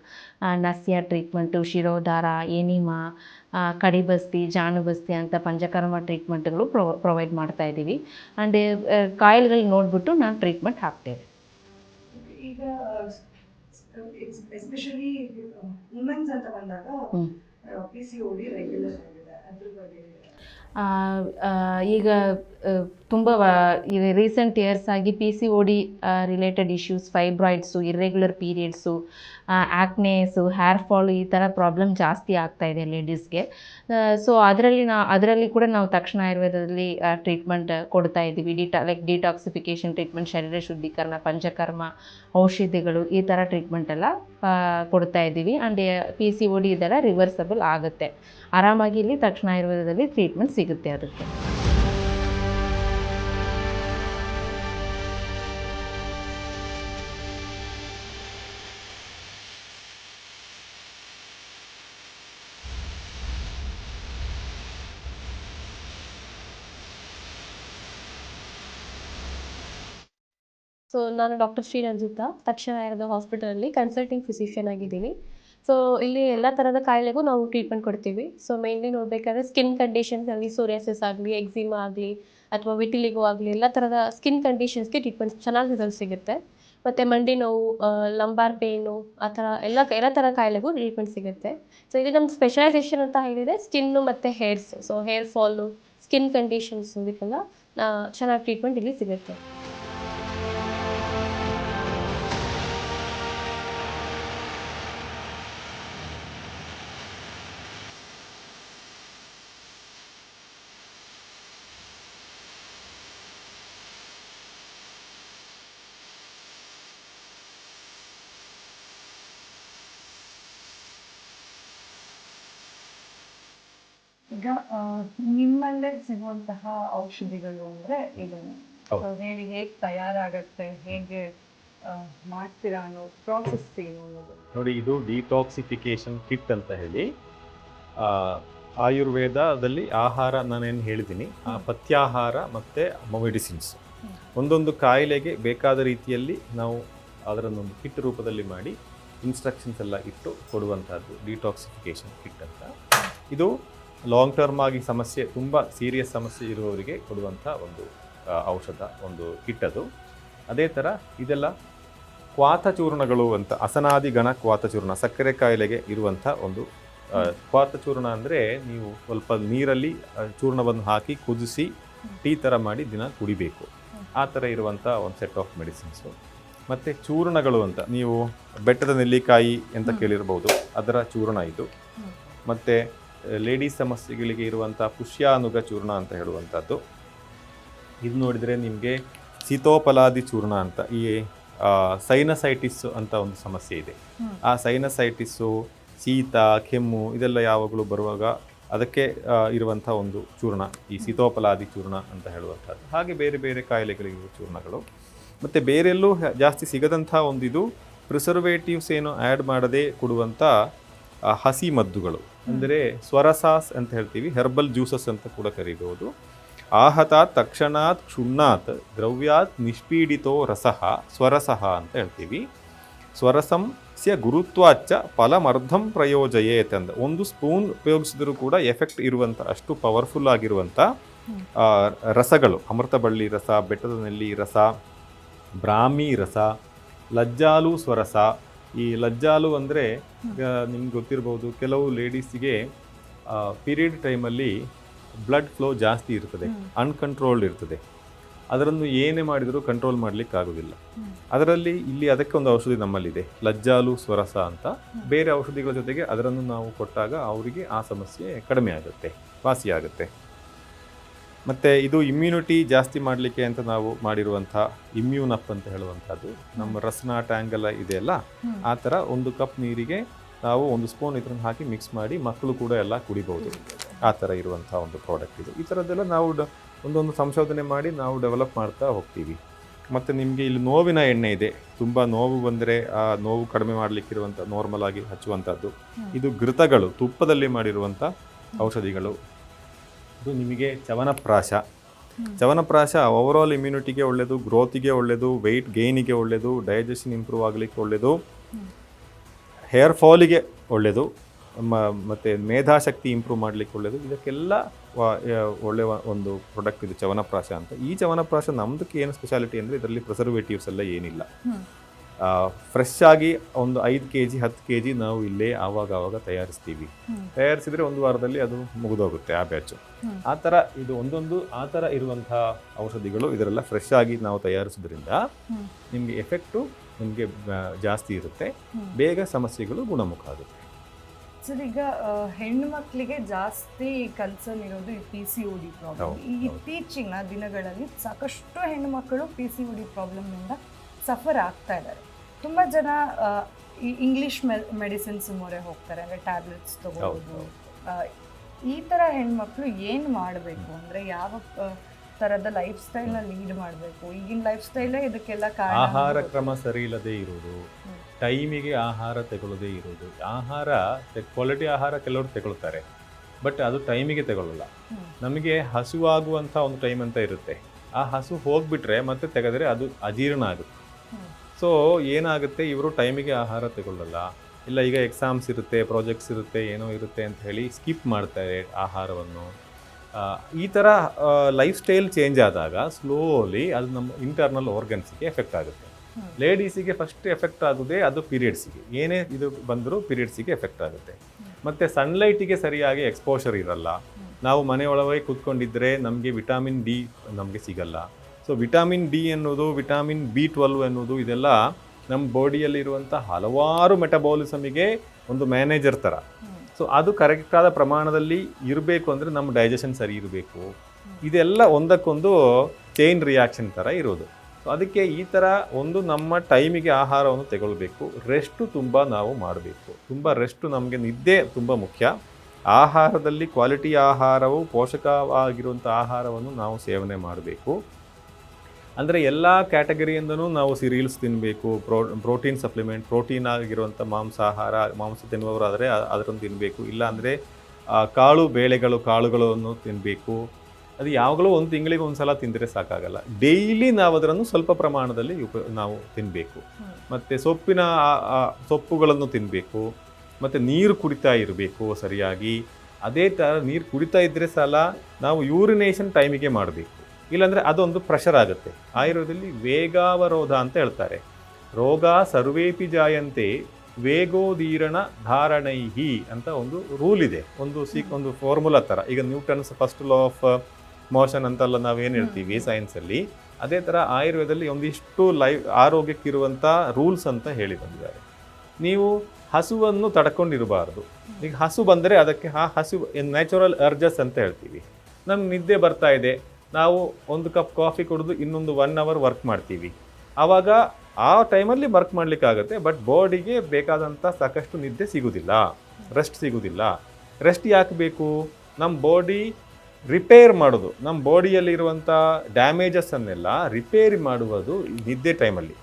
Speaker 3: ನಸ್ಯ treatment shirodhara enema ಆ, ಕಡಿಬಸ್ತಿ ಜಾನುಬಸ್ತಿ ಅಂತ ಪಂಚಕರ್ಮ ಟ್ರೀಟ್ಮೆಂಟ್ಗಳು ಪ್ರೊ ಪ್ರೊವೈಡ್ ಮಾಡ್ತಾ ಇದ್ದೀವಿ. ಆ್ಯಂಡ್ ಕಾಯಿಲ್ಗಳು ನೋಡಿಬಿಟ್ಟು ನಾನು ಟ್ರೀಟ್ಮೆಂಟ್ ಹಾಕ್ತೇವೆ.
Speaker 1: ಈಗ ಎಸ್ಪೆಷಲಿ ವುಮೆನ್ಸ್ ಅಂತ ಬಂದಾಗ. P C O D regular ಆಗಿದೆ. ಅದ್ರ ಬಗ್ಗೆ
Speaker 3: ಈಗ ತುಂಬ ರೀಸೆಂಟ್ ಇಯರ್ಸ್ ಆಗಿ P C O D related issues fibroids irregular periods acnes hair fall ಈ ಥರ ಪ್ರಾಬ್ಲಮ್ ಜಾಸ್ತಿ ಆಗ್ತಾ ಇದೆ ಲೇಡೀಸ್ಗೆ ಸೊ ಅದರಲ್ಲಿ ನಾ, ಅದರಲ್ಲಿ ಕೂಡ ನಾವು ತಕ್ಷಣ ಆಯುರ್ವೇದದಲ್ಲಿ ಟ್ರೀಟ್ಮೆಂಟ್ ಕೊಡ್ತಾ ಇದ್ದೀವಿ. ಡಿಟಾ ಲೈಕ್ ಡಿಟಾಕ್ಸಿಫಿಕೇಷನ್ ಟ್ರೀಟ್ಮೆಂಟ್ ಶರೀರ ಶುದ್ಧೀಕರಣ, ಪಂಚಕರ್ಮ, ಔಷಧಿಗಳು ಈ ಥರ ಟ್ರೀಟ್ಮೆಂಟ್ ಎಲ್ಲ ಕೊಡ್ತಾ ಇದ್ದೀವಿ. And P C O D ಇದೆಲ್ಲ ರಿವರ್ಸಬಲ್ ಆಗುತ್ತೆ. ಆರಾಮಾಗಿ ಇಲ್ಲಿ ತಕ್ಷಣ ಆಯುರ್ವೇದದಲ್ಲಿ ಟ್ರೀಟ್ಮೆಂಟ್ ಸಿಗುತ್ತೆ ಅದಕ್ಕೆ.
Speaker 4: ಸೊ ನಾನು ಡಾಕ್ಟರ್ ಶ್ರೀ ರಂಜಿತಾ ತಕ್ಷಣ ಇರೋದು ಹಾಸ್ಪಿಟಲಲ್ಲಿ ಕನ್ಸಲ್ಟಿಂಗ್ ಫಿಸಿಷಿಯನ್ ಆಗಿದ್ದೀನಿ. ಸೊ ಇಲ್ಲಿ ಎಲ್ಲ ಥರದ ಕಾಯಿಲೆಗೂ ನಾವು ಟ್ರೀಟ್ಮೆಂಟ್ ಕೊಡ್ತೀವಿ. ಸೊ ಮೇಯ್ನ್ಲಿ ನೋಡಬೇಕಾದ್ರೆ ಸ್ಕಿನ್ ಕಂಡೀಷನ್ಸ್ ಆಗಲಿ ಸೋರಿಯಾಸಿಸ್ ಆಗಲಿ ಎಕ್ಸಿಮಾ ಆಗಲಿ, ಅಥವಾ ವಿಟಿಲಿಗೋ ಆಗಲಿ, ಎಲ್ಲ ಥರದ ಸ್ಕಿನ್ ಕಂಡೀಷನ್ಸ್ಗೆ ಟ್ರೀಟ್ಮೆಂಟ್ ಚೆನ್ನಾಗಿ ರಿಸಲ್ಟ್ ಸಿಗುತ್ತೆ. ಮತ್ತು ಮಂಡಿ ನೋವು ಲಂಬಾರ್ ಪೇನು ಆ ಥರ ಎಲ್ಲ ಎಲ್ಲ ಥರ ಕಾಯಿಲೆಗೂ ಟ್ರೀಟ್ಮೆಂಟ್ ಸಿಗುತ್ತೆ. ಸೊ ಇಲ್ಲಿ ನಮ್ಮ ಸ್ಪೆಷಲೈಸೇಷನ್ ಅಂತ ಹೇಳಿದರೆ ಸ್ಕಿನ್ನು ಮತ್ತು hairs so hair fall skin conditions ಇದಕ್ಕೆಲ್ಲ ಚೆನ್ನಾಗಿ ಟ್ರೀಟ್ಮೆಂಟ್ ಇಲ್ಲಿ ಸಿಗುತ್ತೆ.
Speaker 1: ಈಗ ನಿಮ್ಮಲ್ಲೇ ಸಿಗುವಂತಹ ಔಷಧಿಗಳು ಅಂದ್ರೆ
Speaker 2: ಇದು.
Speaker 1: ನೀವು ಹೇಗೆ ತಯಾರಾಗತ್ತೆ ಹೇಗೆ ಮಾಡ್ತೀರಾ ಅನ್ನೋ ಪ್ರಾಸೆಸ್ ಏನು ಅನ್ನೋದು?
Speaker 2: ನೋಡಿ ಇದು ಡಿಟಾಕ್ಸಿಫಿಕೇಶನ್ ಕಿಟ್ ಅಂತ ಹೇಳಿ. ಆಯುರ್ವೇದದಲ್ಲಿ ಆಹಾರ ನಾನೇನು ಹೇಳಿದ್ದೀನಿ ಆ ಪಥ್ಯಾಹಾರ ಮತ್ತು ಮೆಡಿಸಿನ್ಸ್ ಒಂದೊಂದು ಕಾಯಿಲೆಗೆ ಬೇಕಾದ ರೀತಿಯಲ್ಲಿ ನಾವು ಅದರನ್ನೊಂದು ಕಿಟ್ ರೂಪದಲ್ಲಿ ಮಾಡಿ ಇನ್ಸ್ಟ್ರಕ್ಷನ್ಸ್ ಎಲ್ಲ ಇಟ್ಟು ಕೊಡುವಂಥದ್ದು ಡಿಟಾಕ್ಸಿಫಿಕೇಶನ್ ಕಿಟ್ ಅಂತ. ಇದು ಲಾಂಗ್ ಟರ್ಮ್ ಆಗಿ ಸಮಸ್ಯೆ ತುಂಬ ಸೀರಿಯಸ್ ಸಮಸ್ಯೆ ಇರುವವರಿಗೆ ಕೊಡುವಂಥ ಒಂದು ಔಷಧ ಒಂದು ಕಿಟ್ ಅದು. ಅದೇ ಥರ ಇದೆಲ್ಲ ಕ್ವಾತಚೂರ್ಣಗಳು ಅಂತ ಅಸನಾದಿ ಗಣ ಕ್ವಾತಚೂರ್ಣ ಸಕ್ಕರೆ ಕಾಯಿಲೆಗೆ ಇರುವಂಥ ಒಂದು ಕ್ವಾತ ಕ್ವಾತಚೂರ್ಣ ಅಂದರೆ ನೀವು ಸ್ವಲ್ಪ ನೀರಲ್ಲಿ ಚೂರ್ಣವನ್ನು ಹಾಕಿ ಕುದಿಸಿ ಟೀ ಥರ ಮಾಡಿ ದಿನ ಕುಡಿಬೇಕು. ಆ ಥರ ಇರುವಂಥ ಒಂದು ಸೆಟ್ ಆಫ್ ಮೆಡಿಸಿನ್ಸು ಮತ್ತು ಚೂರ್ಣಗಳು ಅಂತ ನೀವು ಬೆಟ್ಟದ ನೆಲ್ಲಿಕಾಯಿ ಅಂತ ಕೇಳಿರ್ಬೋದು ಅದರ ಚೂರ್ಣ ಇದು. ಮತ್ತು ಲೇಡೀಸ್ ಸಮಸ್ಯೆಗಳಿಗೆ ಇರುವಂಥ ಪುಷ್ಯಾನುಗ ಚೂರ್ಣ ಅಂತ ಹೇಳುವಂಥದ್ದು ಇದು ನೋಡಿದರೆ ನಿಮಗೆ ಸೀತೋಪಲಾದಿ ಚೂರ್ಣ ಅಂತ ಈ ಸೈನಸೈಟಿಸ್ ಅಂತ ಒಂದು ಸಮಸ್ಯೆ ಇದೆ. ಆ ಸೈನಸೈಟಿಸ್ಸು ಶೀತ ಕೆಮ್ಮು ಇದೆಲ್ಲ ಯಾವಾಗಲೂ ಬರುವಾಗ ಅದಕ್ಕೆ ಇರುವಂಥ ಒಂದು ಚೂರ್ಣ ಈ ಸೀತೋಪಲಾದಿ ಚೂರ್ಣ ಅಂತ ಹೇಳುವಂಥದ್ದು ಹಾಗೆ ಬೇರೆ ಬೇರೆ ಕಾಯಿಲೆಗಳಿರುವ ಚೂರ್ಣಗಳು. ಮತ್ತು ಬೇರೆಲ್ಲೂ ಜಾಸ್ತಿ ಸಿಗದಂಥ ಒಂದು ಇದು ಪ್ರಿಸರ್ವೇಟಿವ್ಸ್ ಏನು ಆ್ಯಡ್ ಮಾಡದೇ ಕೊಡುವಂಥ ಹಸಿ ಮದ್ದುಗಳು. ಅಂದರೆ ಸ್ವರಸಾಸ್ ಅಂತ ಹೇಳ್ತೀವಿ ಹೆರ್ಬಲ್ ಜ್ಯೂಸಸ್ ಅಂತ ಕೂಡ ಕರೀಬಹುದು. ಆಹತಾತ್ ತಕ್ಷಣಾತ್, ಕ್ಷುಣ್ಣಾತ್, ದ್ರವ್ಯಾತ್, ನಿಷ್ಪೀಡಿತೋ ರಸಃ, ಸ್ವರಸಃ ಅಂತ ಹೇಳ್ತೀವಿ. ಸ್ವರಸಂ ಸ್ಯ ಗುರುತ್ವಾಚ್ಚ ಫಲಮರ್ಧಂ ಪ್ರಯೋಜಯೇತ್ ಅಂತ ಒಂದು ಸ್ಪೂನ್ ಉಪಯೋಗಿಸಿದರೂ ಕೂಡ ಎಫೆಕ್ಟ್ ಇರುವಂಥ, ಅಷ್ಟು ಪವರ್ಫುಲ್ ಆಗಿರುವಂಥ ರಸಗಳು. ಅಮೃತಬಳ್ಳಿ ರಸ, ಬೆಟ್ಟದ ನೆಲ್ಲಿ ರಸ, ಬ್ರಾಹ್ಮಿ ರಸ, ಲಜ್ಜಾಲು ಸ್ವರಸ ಈ ಲಜ್ಜಾಲು ಅಂದರೆ ನಿಮ್ಗೆ ಗೊತ್ತಿರ್ಬೋದು ಕೆಲವು ಲೇಡೀಸಿಗೆ ಪೀರಿಯಡ್ ಟೈಮಲ್ಲಿ ಬ್ಲಡ್ ಫ್ಲೋ ಜಾಸ್ತಿ ಇರ್ತದೆ. ಅನ್ಕಂಟ್ರೋಲ್ಡ್ ಇರ್ತದೆ. ಅದರನ್ನು ಏನೇ ಮಾಡಿದರೂ ಕಂಟ್ರೋಲ್ ಮಾಡಲಿಕ್ಕೆ ಆಗೋದಿಲ್ಲ. ಅದರಲ್ಲಿ ಇಲ್ಲಿ ಅದಕ್ಕೆ ಒಂದು ಔಷಧಿ ನಮ್ಮಲ್ಲಿದೆ ಲಜ್ಜಾಲು ಸ್ವರಸ ಅಂತ. ಬೇರೆ ಔಷಧಿಗಳ ಜೊತೆಗೆ ಅದರನ್ನು ನಾವು ಕೊಟ್ಟಾಗ ಅವರಿಗೆ ಆ ಸಮಸ್ಯೆ ಕಡಿಮೆ ಆಗುತ್ತೆ ವಾಸಿಯಾಗುತ್ತೆ. ಮತ್ತು ಇದು ಇಮ್ಯುನಿಟಿ ಜಾಸ್ತಿ ಮಾಡಲಿಕ್ಕೆ ಅಂತ ನಾವು ಮಾಡಿರುವಂಥ ಇಮ್ಯೂನ್ ಅಪ್ ಅಂತ ಹೇಳುವಂಥದ್ದು. ನಮ್ಮ ರಸ್ನ ಟ್ಯಾಂಗಲ ಇದೆ ಅಲ್ಲ
Speaker 1: ಹ್ಮ್.
Speaker 2: ಆ ಥರ ಒಂದು ಕಪ್ ನೀರಿಗೆ ನಾವು ಒಂದು ಸ್ಪೂನ್ ಇದನ್ನು ಹಾಕಿ ಮಿಕ್ಸ್ ಮಾಡಿ ಮಕ್ಕಳು ಕೂಡ ಎಲ್ಲ ಕುಡಿಬೋದು. ಆ ಥರ ಇರುವಂಥ ಒಂದು ಪ್ರಾಡಕ್ಟ್ ಇದು. ಈ ಥರದ್ದೆಲ್ಲ ನಾವು ಡ- ಒಂದೊಂದು ಸಂಶೋಧನೆ ಮಾಡಿ ನಾವು ಡೆವಲಪ್ ಮಾಡ್ತಾ ಹೋಗ್ತೀವಿ. ಮತ್ತು ನಿಮಗೆ ಇಲ್ಲಿ ನೋವಿನ ಎಣ್ಣೆ ಇದೆ. ತುಂಬ ನೋವು ಬಂದರೆ ಆ ನೋವು ಕಡಿಮೆ ಮಾಡಲಿಕ್ಕಿರುವಂಥ ನಾರ್ಮಲ್ ಆಗಿ ಹಚ್ಚುವಂಥದ್ದು. ಇದು ಘೃತಗಳು ತುಪ್ಪದಲ್ಲಿ ಮಾಡಿರುವಂಥ ಔಷಧಿಗಳು. ಇದು ನಿಮಗೆ ಚವನಪ್ರಾಶ. ಚವನಪ್ರಾಶ ಓವರಾಲ್ ಇಮ್ಯುನಿಟಿಗೆ ಒಳ್ಳೆಯದು ಗ್ರೋತಿಗೆ ಒಳ್ಳೆಯದು ವೆಯ್ಟ್ ಗೈನಿಗೆ ಒಳ್ಳೆಯದು ಡೈಜೆಷನ್ ಇಂಪ್ರೂವ್ ಆಗಲಿಕ್ಕೆ ಒಳ್ಳೆಯದು. ಹೇರ್ ಫಾಲಿಗೆ ಒಳ್ಳೆಯದು ಮತ್ತು ಮೇಧಾಶಕ್ತಿ ಇಂಪ್ರೂವ್ ಮಾಡಲಿಕ್ಕೆ ಒಳ್ಳೆಯದು ಇದಕ್ಕೆಲ್ಲ ಒಳ್ಳೆಯ ಒಂದು ಪ್ರಾಡಕ್ಟ್ ಇದು ಚವನಪ್ರಾಶ ಅಂತ ಈ ಚವನಪ್ರಾಶ ನಮ್ಮದಕ್ಕೆ ಏನು ಸ್ಪೆಷಾಲಿಟಿ ಅಂದರೆ ಇದರಲ್ಲಿ ಪ್ರಿಸರ್ವೇಟಿವ್ಸ್ ಎಲ್ಲ ಏನಿಲ್ಲ. ಫ್ರೆಶ್ ಆಗಿ ಒಂದು ಐದು ಕೆ ಜಿ ಹತ್ತು ಕೆ ಜಿ ನಾವು ಇಲ್ಲೇ ಆವಾಗ ಆವಾಗ ತಯಾರಿಸ್ತೀವಿ. ತಯಾರಿಸಿದರೆ ಒಂದು ವಾರದಲ್ಲಿ ಅದು ಮುಗಿದೋಗುತ್ತೆ ಆ ಬ್ಯಾಚು. ಆ ಥರ ಇದು ಒಂದೊಂದು ಆ ಥರ ಇರುವಂತಹ ಔಷಧಿಗಳು ಇದರೆಲ್ಲ ಫ್ರೆಶ್ ಆಗಿ ನಾವು ತಯಾರಿಸೋದ್ರಿಂದ. ನಿಮಗೆ ಎಫೆಕ್ಟು ನಿಮಗೆ ಜಾಸ್ತಿ ಇರುತ್ತೆ ಬೇಗ ಸಮಸ್ಯೆಗಳು ಗುಣಮುಖ ಆಗುತ್ತೆ
Speaker 1: ಸರ್ ಈಗ ಹೆಣ್ಣು ಮಕ್ಕಳಿಗೆ ಜಾಸ್ತಿ ಕನ್ಸರ್ನ್ ಇರೋದು ಈ ಪಿ ಸಿ ಡಿ ಪ್ರಾಬ್ಲಮ್ ಈ. ಇತ್ತೀಚಿನ ದಿನಗಳಲ್ಲಿ ಸಾಕಷ್ಟು ಹೆಣ್ಣು ಮಕ್ಕಳು ಪಿ ಸಿ ಡಿ ಪ್ರಾಬ್ಲಮ್ನಿಂದ ಸಫರ್ ಆಗ್ತಾ ಇದ್ದಾರೆ ತುಂಬ ಜನ ಈ ಇಂಗ್ಲಿಷ್ ಮೆಡಿಸಿನ್ಸ್ ಮೊರೆ ಹೋಗ್ತಾರೆ ಅಂದರೆ ಟ್ಯಾಬ್ಲೆಟ್ಸ್ ತಗೋಬೋದು
Speaker 2: ಹೌದು.
Speaker 1: ಆ, ಈ ಥರ ಹೆಣ್ಮಕ್ಳು ಏನು ಮಾಡಬೇಕು? ಅಂದರೆ ಯಾವ ತರದ ಥರದ ಲೈಫ್ ಸ್ಟೈಲ್ನ ಲೀಡ್ ಮಾಡಬೇಕು? ಈಗಿನ ಲೈಫ್ ಸ್ಟೈಲೇ ಇದಕ್ಕೆಲ್ಲ
Speaker 2: ಆಹಾರ ಕ್ರಮ ಸರಿ ಇಲ್ಲದೆ
Speaker 1: ಇರೋದು.
Speaker 2: ಟೈಮಿಗೆ ಆಹಾರ ತಗೊಳ್ಳದೇ ಇರೋದು. ಆಹಾರ ಕ್ವಾಲಿಟಿ ಆಹಾರ ಕೆಲವರು ತಗೊಳ್ತಾರೆ. ಬಟ್ ಅದು ಟೈಮಿಗೆ ತಗೊಳ್ಳಲ್ಲ. ನಮಗೆ ಹಸುವಾಗುವಂಥ ಒಂದು ಟೈಮ್ ಅಂತ ಇರುತ್ತೆ. ಆ ಹಸು ಹೋಗ್ಬಿಟ್ರೆ ಮತ್ತೆ ತೆಗೆದ್ರೆ ಅದು ಅಜೀರ್ಣ ಆಗುತ್ತೆ. ಸೊ ಏನಾಗುತ್ತೆ? ಇವರು ಟೈಮಿಗೆ ಆಹಾರ ತಗೊಳ್ಳಲ್ಲ. ಇಲ್ಲ ಈಗ ಎಕ್ಸಾಮ್ಸ್ ಇರುತ್ತೆ ಪ್ರಾಜೆಕ್ಟ್ಸ್ ಇರುತ್ತೆ ಏನೋ ಇರುತ್ತೆ ಅಂತ ಹೇಳಿ ಸ್ಕಿಪ್ ಮಾಡ್ತಾರೆ ಆಹಾರವನ್ನು. ಈ ಥರ ಲೈಫ್ ಸ್ಟೈಲ್ ಚೇಂಜ್ ಆದಾಗ ಸ್ಲೋಲಿ ಅದು ನಮ್ಮ ಇಂಟರ್ನಲ್ ಆರ್ಗನ್ಸಿಗೆ ಎಫೆಕ್ಟ್ ಆಗುತ್ತೆ. ಲೇಡೀಸಿಗೆ ಫಸ್ಟ್ ಎಫೆಕ್ಟ್ ಆಗೋದೇ ಅದು ಪೀರಿಯಡ್ಸಿಗೆ ಏನೇ ಇದು ಬಂದರೂ ಪೀರಿಯಡ್ಸಿಗೆ ಎಫೆಕ್ಟ್ ಆಗುತ್ತೆ. ಮತ್ತು ಸನ್ಲೈಟಿಗೆ ಸರಿಯಾಗಿ ಎಕ್ಸ್ಪೋಷರ್ ಇರಲ್ಲ. ನಾವು ಮನೆಯೊಳಗೆ ಕೂತ್ಕೊಂಡಿದ್ದರೆ ನಮಗೆ ವಿಟಾಮಿನ್ ಡಿ ನಮಗೆ ಸಿಗಲ್ಲ. ಸೊ ವಿಟಾಮಿನ್ ಡಿ ಎನ್ನುವುದು ವಿಟಾಮಿನ್ ಬಿ ಟ್ವೆಲ್ವ್ ಎನ್ನುವುದು, ಇದೆಲ್ಲ ನಮ್ಮ ಬಾಡಿಯಲ್ಲಿರುವಂಥ ಹಲವಾರು ಮೆಟಬಾಲಿಸಮಿಗೆ ಒಂದು ಮ್ಯಾನೇಜರ್ ಥರ. ಸೊ ಅದು ಕರೆಕ್ಟಾದ ಪ್ರಮಾಣದಲ್ಲಿ ಇರಬೇಕು ಅಂದರೆ ನಮ್ಮ ಡೈಜೆಷನ್ ಸರಿ ಇರಬೇಕು. ಇದೆಲ್ಲ ಒಂದಕ್ಕೊಂದು ಚೈನ್ ರಿಯಾಕ್ಷನ್ ಥರ ಇರೋದು. ಸೊ ಅದಕ್ಕೆ ಈ ಥರ ಒಂದು ನಮ್ಮ ಟೈಮಿಗೆ ಆಹಾರವನ್ನು ತಗೊಳ್ಬೇಕು. ರೆಸ್ಟು ತುಂಬ ನಾವು ಮಾಡಬೇಕು. ತುಂಬ ರೆಸ್ಟು ನಮಗೆ ನಿದ್ದೆ ತುಂಬ ಮುಖ್ಯ. ಆಹಾರದಲ್ಲಿ ಕ್ವಾಲಿಟಿ ಆಹಾರವು ಪೋಷಕವಾಗಿರುವಂಥ ಆಹಾರವನ್ನು ನಾವು ಸೇವನೆ ಮಾಡಬೇಕು. ಅಂದರೆ ಎಲ್ಲ ಕ್ಯಾಟಗರಿಯಿಂದನೂ ನಾವು ಸಿರಿಯಲ್ಸ್ ತಿನ್ನಬೇಕು ಪ್ರೋ ಪ್ರೋಟೀನ್ ಸಪ್ಲಿಮೆಂಟ್ ಪ್ರೋಟೀನ್ ಆಗಿರುವಂಥ ಮಾಂಸಾಹಾರ ಮಾಂಸ ತಿನ್ನುವವರಾದರೆ ಅದರನ್ನು ತಿನ್ನಬೇಕು ಇಲ್ಲ ಅಂದರೆ ಕಾಳು ಬೇಳೆಗಳು ಕಾಳುಗಳನ್ನು ತಿನ್ನಬೇಕು ಅದು ಯಾವಾಗಲೂ ಒಂದು ತಿಂಗಳಿಗೆ ಒಂದು ಸಲ ತಿಂದರೆ ಸಾಕಾಗಲ್ಲ. ಡೈಲಿ ನಾವು ಅದರನ್ನು ಸ್ವಲ್ಪ ಪ್ರಮಾಣದಲ್ಲಿ ಉಪ ನಾವು ತಿನ್ನಬೇಕು ಮತ್ತು ಸೊಪ್ಪಿನ ಸೊಪ್ಪುಗಳನ್ನು ತಿನ್ನಬೇಕು ಮತ್ತು ನೀರು ಕುಡಿತಾ ಇರಬೇಕು ಸರಿಯಾಗಿ. ಅದೇ ಥರ ನೀರು ಕುಡಿತಾ ಇದ್ದರೆ ಸಲ ನಾವು ಯೂರಿನೇಷನ್ ಟೈಮಿಗೆ ಮಾಡಬೇಕು. ಇಲ್ಲಾಂದರೆ ಅದೊಂದು ಪ್ರೆಷರ್ ಆಗುತ್ತೆ. ಆಯುರ್ವೇದದಲ್ಲಿ ವೇಗಾವರೋಧ ಅಂತ ಹೇಳ್ತಾರೆ. ರೋಗ ಸರ್ವೇಪಿ ಜಾಯಂತೆ ವೇಗೋದೀರಣ ಧಾರಣೈಹಿ ಅಂತ ಒಂದು ರೂಲ್ ಇದೆ. ಒಂದು ಸಿ ಒಂದು ಫಾರ್ಮುಲಾ ಥರ ಈಗ Newton's first law of motion ಅಂತೆಲ್ಲ ನಾವೇನು ಹೇಳ್ತೀವಿ ಸೈನ್ಸಲ್ಲಿ ಅದೇ ಥರ ಆಯುರ್ವೇದದಲ್ಲಿ ಒಂದಿಷ್ಟು ಲೈಫ್ ಆರೋಗ್ಯಕ್ಕಿರುವಂಥ ರೂಲ್ಸ್ ಅಂತ ಹೇಳಿ ಬಂದಿದ್ದಾರೆ. ನೀವು ಹಸುವನ್ನು ತಡ್ಕೊಂಡಿರಬಾರ್ದು. ಈಗ ಹಸು ಬಂದರೆ ಅದಕ್ಕೆ ಆ ಹಸು ನ್ಯಾಚುರಲ್ ಅರ್ಜಸ್ ಅಂತ ಹೇಳ್ತೀವಿ. ನಮ್ಗೆ ನಿದ್ದೆ ಬರ್ತಾ ಇದೆ. ನಾವು ಒಂದು ಕಪ್ ಕಾಫಿ ಕುಡಿದು ಇನ್ನೊಂದು ಒನ್ ಅವರ್ ವರ್ಕ್ ಮಾಡ್ತೀವಿ. ಆವಾಗ ಆ ಟೈಮಲ್ಲಿ ವರ್ಕ್ ಮಾಡಲಿಕ್ಕಾಗತ್ತೆ ಬಟ್ ಬಾಡಿಗೆ ಬೇಕಾದಂಥ ಸಾಕಷ್ಟು ನಿದ್ದೆ ಸಿಗುವುದಿಲ್ಲ ರೆಸ್ಟ್ ಸಿಗುವುದಿಲ್ಲ ರೆಸ್ಟ್ ಯಾಕೆ ಬೇಕು? ನಮ್ಮ ಬಾಡಿ ರಿಪೇರ್ ಮಾಡೋದು. ನಮ್ಮ ಬಾಡಿಯಲ್ಲಿರುವಂಥ ಡ್ಯಾಮೇಜಸ್ಸನ್ನೆಲ್ಲ ರಿಪೇರಿ ಮಾಡುವುದು ನಿದ್ದೆ ಟೈಮಲ್ಲಿ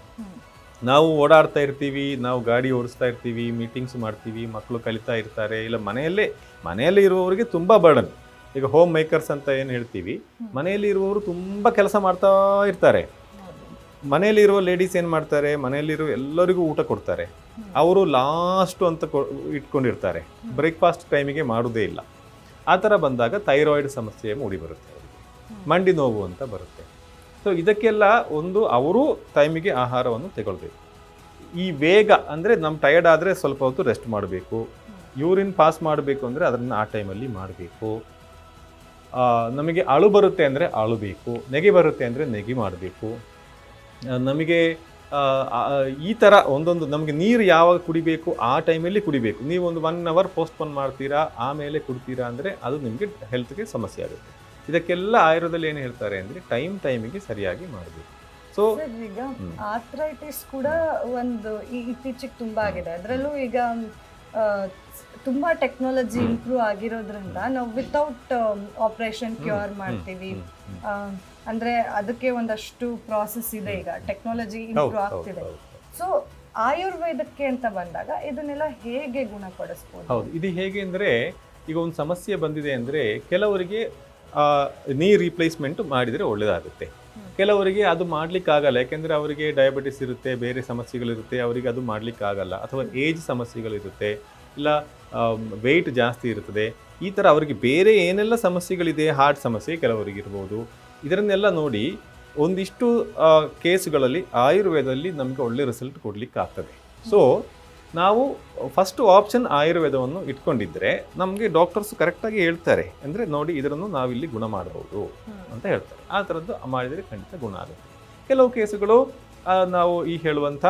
Speaker 2: ನಾವು ಓಡಾಡ್ತಾ ಇರ್ತೀವಿ, ನಾವು ಗಾಡಿ ಓಡಿಸ್ತಾ ಇರ್ತೀವಿ ಮೀಟಿಂಗ್ಸ್ ಮಾಡ್ತೀವಿ ಮಕ್ಕಳು ಕಲಿತಾ ಇರ್ತಾರೆ, ಇಲ್ಲ ಮನೆಯಲ್ಲೇ ಮನೆಯಲ್ಲೇ ಇರುವವರಿಗೆ ತುಂಬ ಬರ್ಡನ್ ಈಗ ಹೋಮ್ ಮೇಕರ್ಸ್ ಅಂತ ಏನು ಹೇಳ್ತೀವಿ, ಮನೆಯಲ್ಲಿ ಇರುವವರು ತುಂಬ ಕೆಲಸ ಮಾಡ್ತಾ ಇರ್ತಾರೆ. ಮನೆಯಲ್ಲಿರುವ ಲೇಡೀಸ್ ಏನು ಮಾಡ್ತಾರೆ ಮನೆಯಲ್ಲಿರುವ ಎಲ್ಲರಿಗೂ ಊಟ ಕೊಡ್ತಾರೆ. ಅವರು ಲಾಸ್ಟು ಅಂತ ಇಟ್ಕೊಂಡಿರ್ತಾರೆ. ಬ್ರೇಕ್ಫಾಸ್ಟ್ ಟೈಮಿಗೆ ಮಾಡೋದೇ ಇಲ್ಲ. ಆ ಥರ ಬಂದಾಗ ಥೈರಾಯ್ಡ್ ಸಮಸ್ಯೆ ಮೂಡಿ ಬರುತ್ತೆ ಮಂಡಿ ನೋವು ಅಂತ ಬರುತ್ತೆ. ಸೊ ಇದಕ್ಕೆಲ್ಲ ಒಂದು ಅವರು ಟೈಮಿಗೆ ಆಹಾರವನ್ನು ತಗೊಳ್ಬೇಕು. ಈ ವೇಗ ಅಂದರೆ ನಮ್ಮ ಟಯರ್ಡ್ ಆದರೆ ಸ್ವಲ್ಪ ಹೊತ್ತು ರೆಸ್ಟ್ ಮಾಡಬೇಕು. ಯೂರಿನ್ ಪಾಸ್ ಮಾಡಬೇಕು ಅಂದರೆ ಅದನ್ನು ಆ ಟೈಮಲ್ಲಿ ಮಾಡಬೇಕು. ನಮಗೆ ಅಳು ಬರುತ್ತೆ ಅಂದರೆ ಅಳು ಬೇಕು ನೆಗೆ ಬರುತ್ತೆ ಅಂದರೆ ನೆಗೆ ಮಾಡಬೇಕು. ನಮಗೆ ಈ ಥರ ಒಂದೊಂದು ನಮಗೆ ನೀರು ಯಾವಾಗ ಕುಡಿಬೇಕು ಆ ಟೈಮಲ್ಲಿ ಕುಡಿಬೇಕು. ನೀವು ಒಂದು ಒನ್ ಅವರ್ ಪೋಸ್ಟ್ಪೋನ್ ಮಾಡ್ತೀರಾ ಆಮೇಲೆ ಕುಡ್ತೀರಾ ಅಂದರೆ ಅದು ನಿಮಗೆ ಹೆಲ್ತ್ಗೆ ಸಮಸ್ಯೆ ಆಗುತ್ತೆ. ಇದಕ್ಕೆಲ್ಲ ಆಯುರ್ವೇದದಲ್ಲಿ ಏನು ಹೇಳ್ತಾರೆ ಅಂದರೆ ಟೈಮ್ ಟೈಮಿಗೆ ಸರಿಯಾಗಿ ಮಾಡಬೇಕು. ಸೊ
Speaker 1: ಈಗ. ಆರ್ಥರೈಟಿಸ್ ಕೂಡ ಒಂದು ಇತ್ತೀಚೆಗೆ ತುಂಬ ಆಗಿದೆ. ಅದರಲ್ಲೂ ಈಗ ತುಂಬಾ ಟೆಕ್ನಾಲಜಿ ಇಂಪ್ರೂವ್ ಆಗಿರೋದ್ರಿಂದ ನಾವು ವಿತೌಟ್ ಆಪರೇಷನ್ ಕ್ಯೂರ್ ಮಾಡ್ತೀವಿ. ಅಂದ್ರೆ ಅದಕ್ಕೆ ಒಂದಷ್ಟು ಪ್ರಾಸೆಸ್ ಇದೆ ಈಗ. ಟೆಕ್ನಾಲಜಿ ಇಂಪ್ರೂವ್ ಆಗ್ತಿದೆ. ಸೊ ಆಯುರ್ವೇದಕ್ಕೆ ಅಂತ ಬಂದಾಗ ಇದನ್ನೆಲ್ಲ ಹೇಗೆ ಗುಣಪಡಿಸ್ಬೋದು?
Speaker 2: ಹೌದು ಇದು ಹೇಗೆ ಅಂದರೆ ಈಗ ಒಂದು ಸಮಸ್ಯೆ ಬಂದಿದೆ ಅಂದರೆ ಕೆಲವರಿಗೆ ನೀ ರೀಪ್ಲೇಸ್ಮೆಂಟ್ ಮಾಡಿದರೆ ಒಳ್ಳೆಯದಾಗುತ್ತೆ ಕೆಲವರಿಗೆ ಅದು ಮಾಡಲಿಕ್ಕಾಗಲ್ಲ. ಯಾಕೆಂದರೆ ಅವರಿಗೆ ಡಯಾಬಿಟಿಸ್ ಇರುತ್ತೆ, ಬೇರೆ ಸಮಸ್ಯೆಗಳಿರುತ್ತೆ, ಅವರಿಗೆ ಅದು ಮಾಡಲಿಕ್ಕಾಗಲ್ಲ. ಅಥವಾ ಏಜ್ ಸಮಸ್ಯೆಗಳಿರುತ್ತೆ, ಇಲ್ಲ ವೆಯ್ಟ್ ಜಾಸ್ತಿ ಇರ್ತದೆ. ಈ ಥರ ಅವರಿಗೆ ಬೇರೆ ಏನೆಲ್ಲ ಸಮಸ್ಯೆಗಳಿದೆ ಹಾರ್ಟ್ ಸಮಸ್ಯೆ ಕೆಲವರಿಗೆ ಇರ್ಬೋದು. ಇದರನ್ನೆಲ್ಲ ನೋಡಿ ಒಂದಿಷ್ಟು ಕೇಸುಗಳಲ್ಲಿ ಆಯುರ್ವೇದದಲ್ಲಿ ನಮಗೆ ಒಳ್ಳೆ ರಿಸಲ್ಟ್ ಕೊಡಲಿಕ್ಕಾಗ್ತದೆ. ಸೊ ನಾವು ಫಸ್ಟ್ ಆಪ್ಷನ್ ಆಯುರ್ವೇದವನ್ನು ಇಟ್ಕೊಂಡಿದ್ರೆ ನಮಗೆ ಡಾಕ್ಟರ್ಸ್ ಕರೆಕ್ಟಾಗಿ ಹೇಳ್ತಾರೆ. ಅಂದರೆ ನೋಡಿ ಇದರನ್ನು ನಾವಿಲ್ಲಿ ಗುಣ ಮಾಡಬಹುದು ಅಂತ ಹೇಳ್ತಾರೆ. ಆ ಥರದ್ದು ಮಾಡಿದರೆ ಖಂಡಿತ ಗುಣ ಆಗುತ್ತೆ. ಕೆಲವು ಕೇಸುಗಳು ನಾವು ಈ ಹೇಳುವಂಥ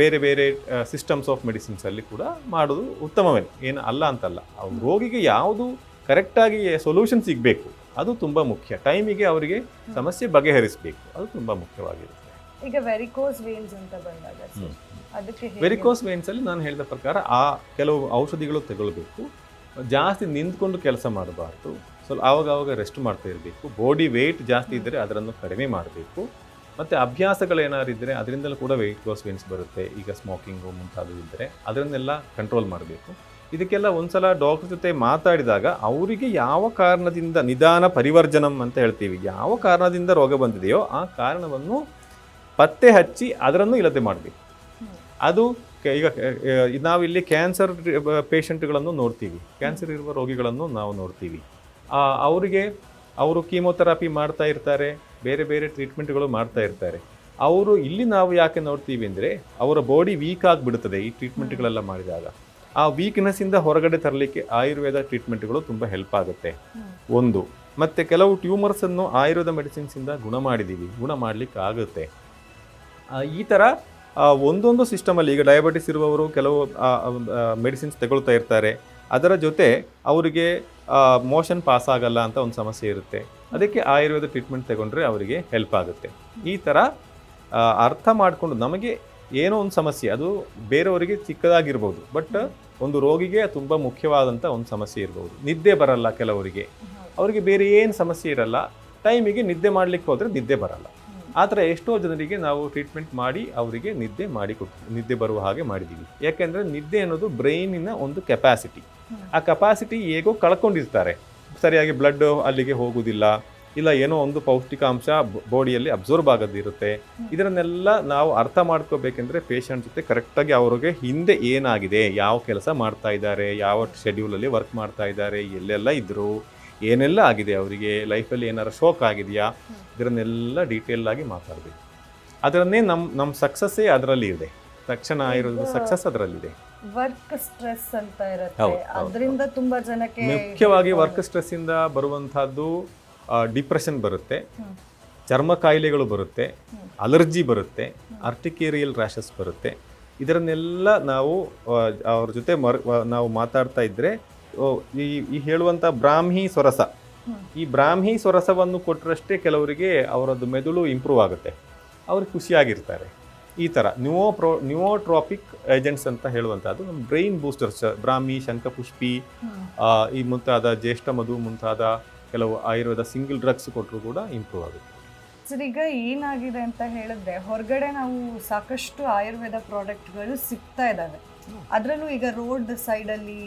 Speaker 2: ಬೇರೆ ಬೇರೆ ಸಿಸ್ಟಮ್ಸ್ ಆಫ್ ಮೆಡಿಸಿನ್ಸಲ್ಲಿ ಕೂಡ ಮಾಡೋದು ಉತ್ತಮವೇ ಏನು ಅಲ್ಲ ಅಂತಲ್ಲ. ಅವ್ರ ರೋಗಿಗೆ ಯಾವುದು ಕರೆಕ್ಟಾಗಿ ಸೊಲ್ಯೂಷನ್ ಸಿಗಬೇಕು ಅದು ತುಂಬ ಮುಖ್ಯ. ಟೈಮಿಗೆ ಅವರಿಗೆ ಸಮಸ್ಯೆ ಬಗೆಹರಿಸಬೇಕು ಅದು ತುಂಬ ಮುಖ್ಯವಾಗಿರುತ್ತೆ.
Speaker 1: ಈಗ ವೆರಿಕೋಸ್ ವೇನ್ಸ್ ಅಂತ ಬಂದಾಗ sir, ವೇನ್ಸ್ ಅಲ್ಲಿ
Speaker 2: ವೆರಿಕೋಸ್ ನಾನು ಹೇಳಿದ ಪ್ರಕಾರ ಆ ಕೆಲವು ಔಷಧಿಗಳು ತಗೊಳ್ಬೇಕು. ಜಾಸ್ತಿ ನಿಂತ್ಕೊಂಡು ಕೆಲಸ ಮಾಡಬಾರ್ದು. ಸ್ವಲ್ಪ ಆವಾಗ ಆವಾಗ ರೆಸ್ಟ್ ಮಾಡ್ತಾ ಇರಬೇಕು. ಬಾಡಿ ವೆಯ್ಟ್ ಜಾಸ್ತಿ ಇದ್ದರೆ ಅದರನ್ನು ಕಡಿಮೆ ಮಾಡಬೇಕು. ಮತ್ತು ಅಭ್ಯಾಸಗಳೇನಾದ್ರು ಇದ್ದರೆ ಅದರಿಂದಲೂ ಕೂಡ ವೆಯ್ಟ್ ಲಾಸ್ ವೇನ್ಸ್ ಬರುತ್ತೆ. ಈಗ ಸ್ಮೋಕಿಂಗು ಮುಂತಾದವು ಇದ್ದರೆ ಅದರನ್ನೆಲ್ಲ ಕಂಟ್ರೋಲ್ ಮಾಡಬೇಕು. ಇದಕ್ಕೆಲ್ಲ ಒಂದ್ಸಲ ಡಾಕ್ಟರ್ ಜೊತೆ ಮಾತಾಡಿದಾಗ ಅವರಿಗೆ ಯಾವ ಕಾರಣದಿಂದ ನಿಧಾನ ಪರಿವರ್ಜನಂ ಅಂತ ಹೇಳ್ತೀವಿ. ಯಾವ ಕಾರಣದಿಂದ ರೋಗ ಬಂದಿದೆಯೋ ಆ ಕಾರಣವನ್ನು ಪತ್ತೆ ಹಚ್ಚಿ ಅದರನ್ನು ಇಲ್ಲದೆ ಮಾಡಬೇಕು. ಅದು ಈಗ ನಾವಿಲ್ಲಿ ಕ್ಯಾನ್ಸರ್ ಪೇಷಂಟ್ಗಳನ್ನು ನೋಡ್ತೀವಿ. ಕ್ಯಾನ್ಸರ್ ಇರುವ ರೋಗಿಗಳನ್ನು ನಾವು ನೋಡ್ತೀವಿ. ಅವರಿಗೆ ಅವರು ಕೀಮೋಥೆರಪಿ ಮಾಡ್ತಾ ಇರ್ತಾರೆ ಬೇರೆ ಬೇರೆ ಟ್ರೀಟ್ಮೆಂಟ್ಗಳು ಮಾಡ್ತಾ ಇರ್ತಾರೆ. ಅವರು ಇಲ್ಲಿ ನಾವು ಯಾಕೆ ನೋಡ್ತೀವಿ ಅಂದರೆ ಅವರ ಬಾಡಿ ವೀಕ್ ಆಗಿಬಿಡುತ್ತದೆ ಈ ಟ್ರೀಟ್ಮೆಂಟ್ಗಳೆಲ್ಲ ಮಾಡಿದಾಗ. ಆ ವೀಕ್ನೆಸ್ಸಿಂದ ಹೊರಗಡೆ ತರಲಿಕ್ಕೆ ಆಯುರ್ವೇದ ಟ್ರೀಟ್ಮೆಂಟ್ಗಳು ತುಂಬ ಹೆಲ್ಪ್ ಆಗುತ್ತೆ. ಒಂದು ಮತ್ತು ಕೆಲವು ಟ್ಯೂಮರ್ಸನ್ನು ಆಯುರ್ವೇದ ಮೆಡಿಸಿನ್ಸಿಂದ ಗುಣ ಮಾಡಿದ್ದೀವಿ ಗುಣ ಮಾಡಲಿಕ್ಕೆ ಆಗುತ್ತೆ ಈ ಥರ ಒಂದೊಂದು ಸಿಸ್ಟಮಲ್ಲಿ ಈಗ ಡಯಾಬಿಟಿಸ್ ಇರುವವರು ಕೆಲವು ಮೆಡಿಸಿನ್ಸ್ ತಗೊಳ್ತಾ ಇರ್ತಾರೆ. ಅದರ ಜೊತೆ ಅವರಿಗೆ ಮೋಷನ್ ಪಾಸ್ ಆಗಲ್ಲ ಅಂತ ಒಂದು ಸಮಸ್ಯೆ ಇರುತ್ತೆ. ಅದಕ್ಕೆ ಆಯುರ್ವೇದ ಟ್ರೀಟ್ಮೆಂಟ್ ತಗೊಂಡ್ರೆ ಅವರಿಗೆ ಹೆಲ್ಪ್ ಆಗುತ್ತೆ. ಈ ಥರ ಅರ್ಥ ಮಾಡಿಕೊಂಡು ನಮಗೆ ಏನೋ ಒಂದು ಸಮಸ್ಯೆ, ಅದು ಬೇರೆಯವರಿಗೆ ಚಿಕ್ಕದಾಗಿರ್ಬೋದು, ಬಟ್ ಒಂದು ರೋಗಿಗೆ ತುಂಬ ಮುಖ್ಯವಾದಂಥ ಒಂದು ಸಮಸ್ಯೆ ಇರ್ಬೋದು. ನಿದ್ದೆ ಬರಲ್ಲ ಕೆಲವರಿಗೆ. ಅವರಿಗೆ ಬೇರೆ ಏನು ಸಮಸ್ಯೆ ಇರಲ್ಲ ಟೈಮಿಗೆ ನಿದ್ದೆ ಮಾಡಲಿಕ್ಕೆ ಹೋದರೆ ನಿದ್ದೆ ಬರಲ್ಲ. ಆ ಥರ ಎಷ್ಟೋ ಜನರಿಗೆ ನಾವು ಟ್ರೀಟ್ಮೆಂಟ್ ಮಾಡಿ ಅವರಿಗೆ ನಿದ್ದೆ ಮಾಡಿ ಕೊಟ್ಟು ನಿದ್ದೆ ಬರುವ ಹಾಗೆ ಮಾಡಿದ್ದೀವಿ. ಯಾಕೆಂದರೆ ನಿದ್ದೆ ಅನ್ನೋದು ಬ್ರೈನಿನ ಒಂದು ಕೆಪಾಸಿಟಿ ಆ ಕೆಪಾಸಿಟಿ ಹೇಗೋ ಕಳ್ಕೊಂಡಿರ್ತಾರೆ. ಸರಿಯಾಗಿ ಬ್ಲಡ್ ಅಲ್ಲಿಗೆ ಹೋಗುವುದಿಲ್ಲ ಇಲ್ಲ ಏನೋ ಒಂದು ಪೌಷ್ಟಿಕಾಂಶ ಬಾಡಿಯಲ್ಲಿ ಅಬ್ಸರ್ವ್ ಆಗೋದಿರುತ್ತೆ ಇದನ್ನೆಲ್ಲ ನಾವು ಅರ್ಥ ಮಾಡ್ಕೋಬೇಕೆಂದ್ರೆ ಪೇಷಂಟ್ ಜೊತೆ ಕರೆಕ್ಟಾಗಿ ಅವ್ರಿಗೆ ಹಿಂದೆ ಏನಾಗಿದೆ, ಯಾವ ಕೆಲಸ ಮಾಡ್ತಾ ಇದ್ದಾರೆ, ಯಾವ ಶೆಡ್ಯೂಲಲ್ಲಿ ವರ್ಕ್ ಮಾಡ್ತಾ ಇದ್ದಾರೆ, ಎಲ್ಲೆಲ್ಲ ಇದ್ದರು ಏನೆಲ್ಲ ಆಗಿದೆ ಅವರಿಗೆ ಲೈಫಲ್ಲಿ ಏನಾರು ಶೋಕ್ ಆಗಿದೆಯಾ? ಇದರನ್ನೆಲ್ಲ ಡೀಟೇಲ್ ಆಗಿ ಮಾತಾಡಬೇಕು. ಅದರನ್ನೇ ನಮ್ಮ ನಮ್ಮ ಸಕ್ಸಸ್ಸೇ ಅದರಲ್ಲಿ ಇದೆ. ತಕ್ಷಣ ಇರೋದು ಸಕ್ಸಸ್ ಅದರಲ್ಲಿದೆ.
Speaker 1: ವರ್ಕ್ ಸ್ಟ್ರೆಸ್ ಅಂತ ಇರುತ್ತೆ. ಅದರಿಂದ ತುಂಬಾ ಜನಕ್ಕೆ
Speaker 2: ಮುಖ್ಯವಾಗಿ ವರ್ಕ್ ಸ್ಟ್ರೆಸ್ ಇಂದ ಬರುವಂತಹದ್ದು ಡಿಪ್ರೆಷನ್ ಬರುತ್ತೆ. ಚರ್ಮ ಕಾಯಿಲೆಗಳು ಬರುತ್ತೆ. ಅಲರ್ಜಿ ಬರುತ್ತೆ. ಆರ್ಟಿಕೇರಿಯಲ್ ರ್ಯಾಷಸ್ ಬರುತ್ತೆ. ಇದರನ್ನೆಲ್ಲ ನಾವು ಅವ್ರ ಜೊತೆ ಮರ್ ನಾವು ಮಾತಾಡ್ತಾ ಇದ್ದರೆ ಈ ಈ ಹೇಳುವಂಥ ಬ್ರಾಹ್ಮಿ ಸ್ವರಸ. ಈ ಬ್ರಾಹ್ಮಿ ಸ್ವರಸವನ್ನು ಕೊಟ್ಟರಷ್ಟೇ ಕೆಲವರಿಗೆ ಅವರದ್ದು ಮೆದುಳು ಇಂಪ್ರೂವ್ ಆಗುತ್ತೆ. ಅವ್ರು ಖುಷಿಯಾಗಿರ್ತಾರೆ. ಈ ಥರ ನ್ಯೂವೋ ನ್ಯೂಟ್ರಾಪಿಕ್ ಏಜೆಂಟ್ಸ್ ಅಂತ ಹೇಳುವಂಥದ್ದು ನಮ್ಮ ಬ್ರೈನ್ ಬೂಸ್ಟರ್ಸ್ ಬ್ರಾಹ್ಮಿ ಶಂಖಪುಷ್ಪಿ ಈ ಮುಂತಾದ ಜ್ಯೇಷ್ಠ ಮಧು ಮುಂತಾದ ಕೆಲವು ಆಯುರ್ವೇದ ಸಿಂಗಲ್ ಡ್ರಗ್ಸ್ ಕೊಟ್ಟರು ಕೂಡ ಇಂಪ್ರೂವ್ ಆಗುತ್ತೆ.
Speaker 1: ಸರ್ ಈಗ ಏನಾಗಿದೆ ಅಂತ ಹೇಳಿದ್ರೆ ಹೊರಗಡೆ ನಾವು ಸಾಕಷ್ಟು ಆಯುರ್ವೇದ ಪ್ರಾಡಕ್ಟ್ಗಳು ಸಿಗ್ತಾ ಇದ್ದಾವೆ ಅದರಲ್ಲೂ ಈಗ ರೋಡ್ ಸೈಡಲ್ಲಿ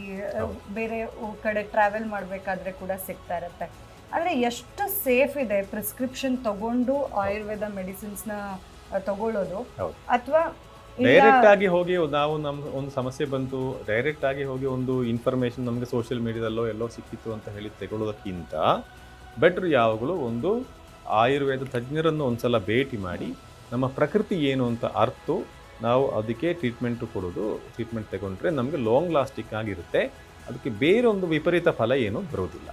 Speaker 1: ಬೇರೆ ಕಡೆ ಟ್ರಾವೆಲ್ ಮಾಡಬೇಕಾದ್ರೆ ಕೂಡ ಸಿಗ್ತಾ ಇರುತ್ತೆ. ಆದರೆ ಎಷ್ಟು ಸೇಫ್ ಇದೆ ಪ್ರಿಸ್ಕ್ರಿಪ್ಷನ್ ತಗೊಂಡು ಆಯುರ್ವೇದ ಮೆಡಿಸಿನ್ಸ್ನ ತಗೊಳ್ಳೋದು. ಅಥವಾ
Speaker 2: ಡೈರೆಕ್ಟ್ ಆಗಿ ಹೋಗಿ ನಾವು ನಮ್ಮ ಒಂದು ಸಮಸ್ಯೆ ಬಂತು ಡೈರೆಕ್ಟ್ ಆಗಿ ಹೋಗಿ ಒಂದು ಇನ್ಫಾರ್ಮೇಶನ್ ನಮಗೆ ಸೋಷಿಯಲ್ ಮೀಡಿಯಾದಲ್ಲೋ ಎಲ್ಲೋ ಸಿಕ್ಕಿತ್ತು ಅಂತ ಹೇಳಿ ತಗೊಳ್ಳೋದಕ್ಕಿಂತ ಬೆಟ್ರ್ ಯಾವಾಗಲೂ ಒಂದು ಆಯುರ್ವೇದ ತಜ್ಞರನ್ನು ಒಂದ್ಸಲ ಭೇಟಿ ಮಾಡಿ ನಮ್ಮ ಪ್ರಕೃತಿ ಏನು ಅಂತ ಅರ್ತು ನಾವು ಅದಕ್ಕೆ ಟ್ರೀಟ್ಮೆಂಟು ಕೊಡೋದು ಟ್ರೀಟ್ಮೆಂಟ್ ತಗೊಂಡ್ರೆ ನಮಗೆ ಲಾಂಗ್ ಲಾಸ್ಟಿಕ್ ಆಗಿರುತ್ತೆ. ಅದಕ್ಕೆ ಬೇರೆ ಒಂದು ವಿಪರೀತ ಫಲ ಏನು ಬರೋದಿಲ್ಲ.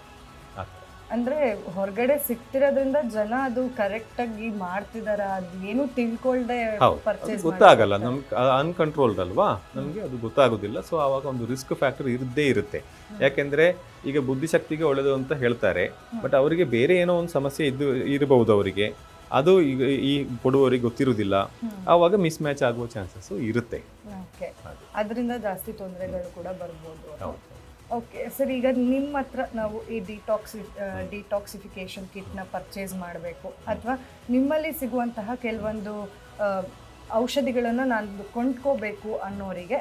Speaker 1: ಅಂದರೆ ಹೊರಗಡೆ ಸಿಗ್ತಿರೋದ್ರಿಂದ ಜನ ಅದು ಕರೆಕ್ಟಾಗಿ ಮಾಡ್ತಿದಾರ ಅದು ಏನು ತಿಳ್ಕೊಳ್ದೆ ಪರ್ಚೇಸ್
Speaker 2: ಗೊತ್ತಾಗಲ್ಲ ನಮ್ಗೆ ಅನ್ಕಂಟ್ರೋಲ್ಡ್ ಅಲ್ವಾ? ನಮಗೆ ಅದು ಗೊತ್ತಾಗೋದಿಲ್ಲ ಸೊ ಆವಾಗ ಒಂದು ರಿಸ್ಕ್ ಫ್ಯಾಕ್ಟರ್ ಇರದೇ ಇರುತ್ತೆ. ಯಾಕೆಂದ್ರೆ ಈಗ ಬುದ್ಧಿಶಕ್ತಿಗೆ ಒಳ್ಳೆಯದು ಅಂತ ಹೇಳ್ತಾರೆ ಬಟ್ ಅವರಿಗೆ ಬೇರೆ ಏನೋ ಒಂದು ಸಮಸ್ಯೆ ಇದ್ದು ಇರಬಹುದು ಅವರಿಗೆ. ಅದು ಈಗ ಈ ಕೊಡುವವರಿಗೆ ಗೊತ್ತಿರುವುದಿಲ್ಲ. ಆವಾಗ ಮಿಸ್ ಮ್ಯಾಚ್ ಆಗುವ ಚಾನ್ಸಸ್ ಇರುತ್ತೆ.
Speaker 1: ಓಕೆ. ಅದರಿಂದ ಜಾಸ್ತಿ ತೊಂದರೆಗಳು ಕೂಡ ಬರ್ಬೋದು ಓಕೆ ಸರ್ ಈಗ ನಿಮ್ಮ ಹತ್ರ ನಾವು ಈ ಡಿಟಾಕ್ಸಿ ಡಿಟಾಕ್ಸಿಫಿಕೇಶನ್ ಕಿಟ್ನ ಪರ್ಚೇಸ್ ಮಾಡಬೇಕು. ಅಥವಾ ನಿಮ್ಮಲ್ಲಿ ಸಿಗುವಂತಹ ಕೆಲವೊಂದು ಔಷಧಿಗಳನ್ನು ನಾನು ಕೊಂಡ್ಕೋಬೇಕು ಅನ್ನೋರಿಗೆ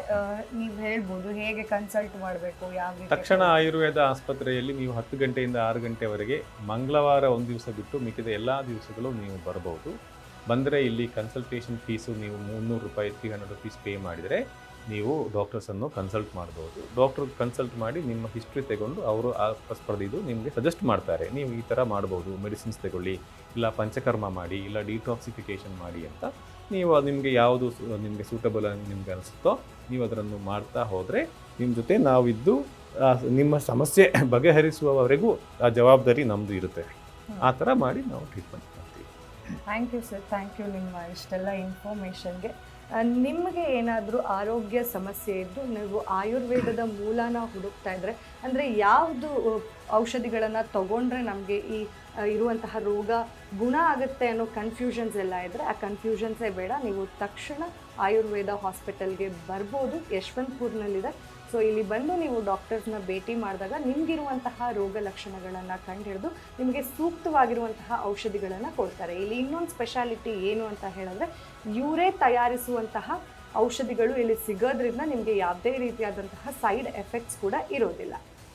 Speaker 1: ನೀವು ಹೇಳ್ಬೋದು ಹೇಗೆ ಕನ್ಸಲ್ಟ್ ಮಾಡಬೇಕು, ಯಾವ
Speaker 2: ತಕ್ಷಣ ಆಯುರ್ವೇದ ಆಸ್ಪತ್ರೆಯಲ್ಲಿ ನೀವು ಹತ್ತು ಗಂಟೆಯಿಂದ ಆರು ಗಂಟೆವರೆಗೆ ಮಂಗಳವಾರ ಒಂದು ದಿವಸ ಬಿಟ್ಟು ಮಿಕ್ಕಿದ ಎಲ್ಲ ದಿವಸಗಳು ನೀವು ಬರಬಹುದು ಬಂದರೆ ಇಲ್ಲಿ ಕನ್ಸಲ್ಟೇಷನ್ ಫೀಸು ನೀವು ಮುನ್ನೂರು ರೂಪಾಯಿ ತ್ರೀ ಹಂಡ್ರೆಡ್ ರುಪೀಸ್ ಪೇ ಮಾಡಿದರೆ ನೀವು ಡಾಕ್ಟರ್ಸನ್ನು ಕನ್ಸಲ್ಟ್ ಮಾಡ್ಬೋದು. ಡಾಕ್ಟರ್ ಕನ್ಸಲ್ಟ್ ಮಾಡಿ ನಿಮ್ಮ ಹಿಸ್ಟ್ರಿ ತಗೊಂಡು ಅವರು ಆ ಸ್ಪರ್ಧಿದು ನಿಮಗೆ ಸಜೆಸ್ಟ್ ಮಾಡ್ತಾರೆ. ನೀವು ಈ ಥರ ಮಾಡ್ಬೋದು ಮೆಡಿಸಿನ್ಸ್ ತಗೊಳ್ಳಿ, ಇಲ್ಲ ಪಂಚಕರ್ಮ ಮಾಡಿ, ಇಲ್ಲ ಡಿಟಾಕ್ಸಿಫಿಕೇಷನ್ ಮಾಡಿ ಅಂತ. ನೀವು ಅದು ನಿಮಗೆ ಯಾವುದು ನಿಮಗೆ ಸೂಟಬಲ್ ನಿಮ್ಗೆ ಅನಿಸುತ್ತೋ ನೀವು ಅದನ್ನು ಮಾಡ್ತಾ ಹೋದರೆ ನಿಮ್ಮ ಜೊತೆ ನಾವಿದ್ದು ನಿಮ್ಮ ಸಮಸ್ಯೆ ಬಗೆಹರಿಸುವವರೆಗೂ ಆ ಜವಾಬ್ದಾರಿ ನಮ್ಮದು ಇರುತ್ತೆ. ಆ ಥರ ಮಾಡಿ ನಾವು ಟ್ರೀಟ್ಮೆಂಟ್ ಮಾಡ್ತೀವಿ.
Speaker 1: Thank you sir thank you ನಿಮ್ಮ ಇಷ್ಟೆಲ್ಲ ಇನ್ಫಾರ್ಮೇಷನ್ಗೆ ನಿಮಗೆ ಏನಾದರೂ ಆರೋಗ್ಯ ಸಮಸ್ಯೆ ಇದ್ದು ನೀವು ಆಯುರ್ವೇದದ ಮೂಲನ ಹುಡುಕ್ತಾ ಇದ್ದರೆ ಅಂದರೆ ಯಾವುದು ಔಷಧಿಗಳನ್ನು ತಗೊಂಡ್ರೆ ನಮಗೆ ಈ ಇರುವಂತಹ ರೋಗ ಗುಣ ಆಗುತ್ತೆ ಅನ್ನೋ ಕನ್ಫ್ಯೂಷನ್ಸ್ ಎಲ್ಲ ಇದ್ದರೆ ಆ ಕನ್ಫ್ಯೂಷನ್ಸೇ ಬೇಡ. ನೀವು ತಕ್ಷಣ ಆಯುರ್ವೇದ ಹಾಸ್ಪಿಟಲ್ಗೆ ಬರ್ಬೋದು. ಯಶವಂತಪುರ್ನಲ್ಲಿದೆ. ಸೊ ಇಲ್ಲಿ ಬಂದು ನೀವು ಡಾಕ್ಟರ್ಸ್ನ ಭೇಟಿ ಮಾಡಿದಾಗ ನಿಮಗಿರುವಂತಹ ರೋಗ ಲಕ್ಷಣಗಳನ್ನು ಕಂಡುಹಿಡಿದು ನಿಮಗೆ ಸೂಕ್ತವಾಗಿರುವಂತಹ ಔಷಧಿಗಳನ್ನು ಕೊಡ್ತಾರೆ. ಇಲ್ಲಿ ಇನ್ನೊಂದು ಸ್ಪೆಷಾಲಿಟಿ ಏನು ಅಂತ ಹೇಳಿದ್ರೆ ಇವರೇ ತಯಾರಿಸುವಂತಹ ಔಷಧಿಗಳು ಇಲ್ಲಿ ಸಿಗೋದ್ರಿಂದ ನಿಮಗೆ ಯಾವುದೇ ರೀತಿಯಾದಂತಹ ಸೈಡ್ ಎಫೆಕ್ಟ್ಸ್ ಕೂಡ ಇರೋದಿಲ್ಲ.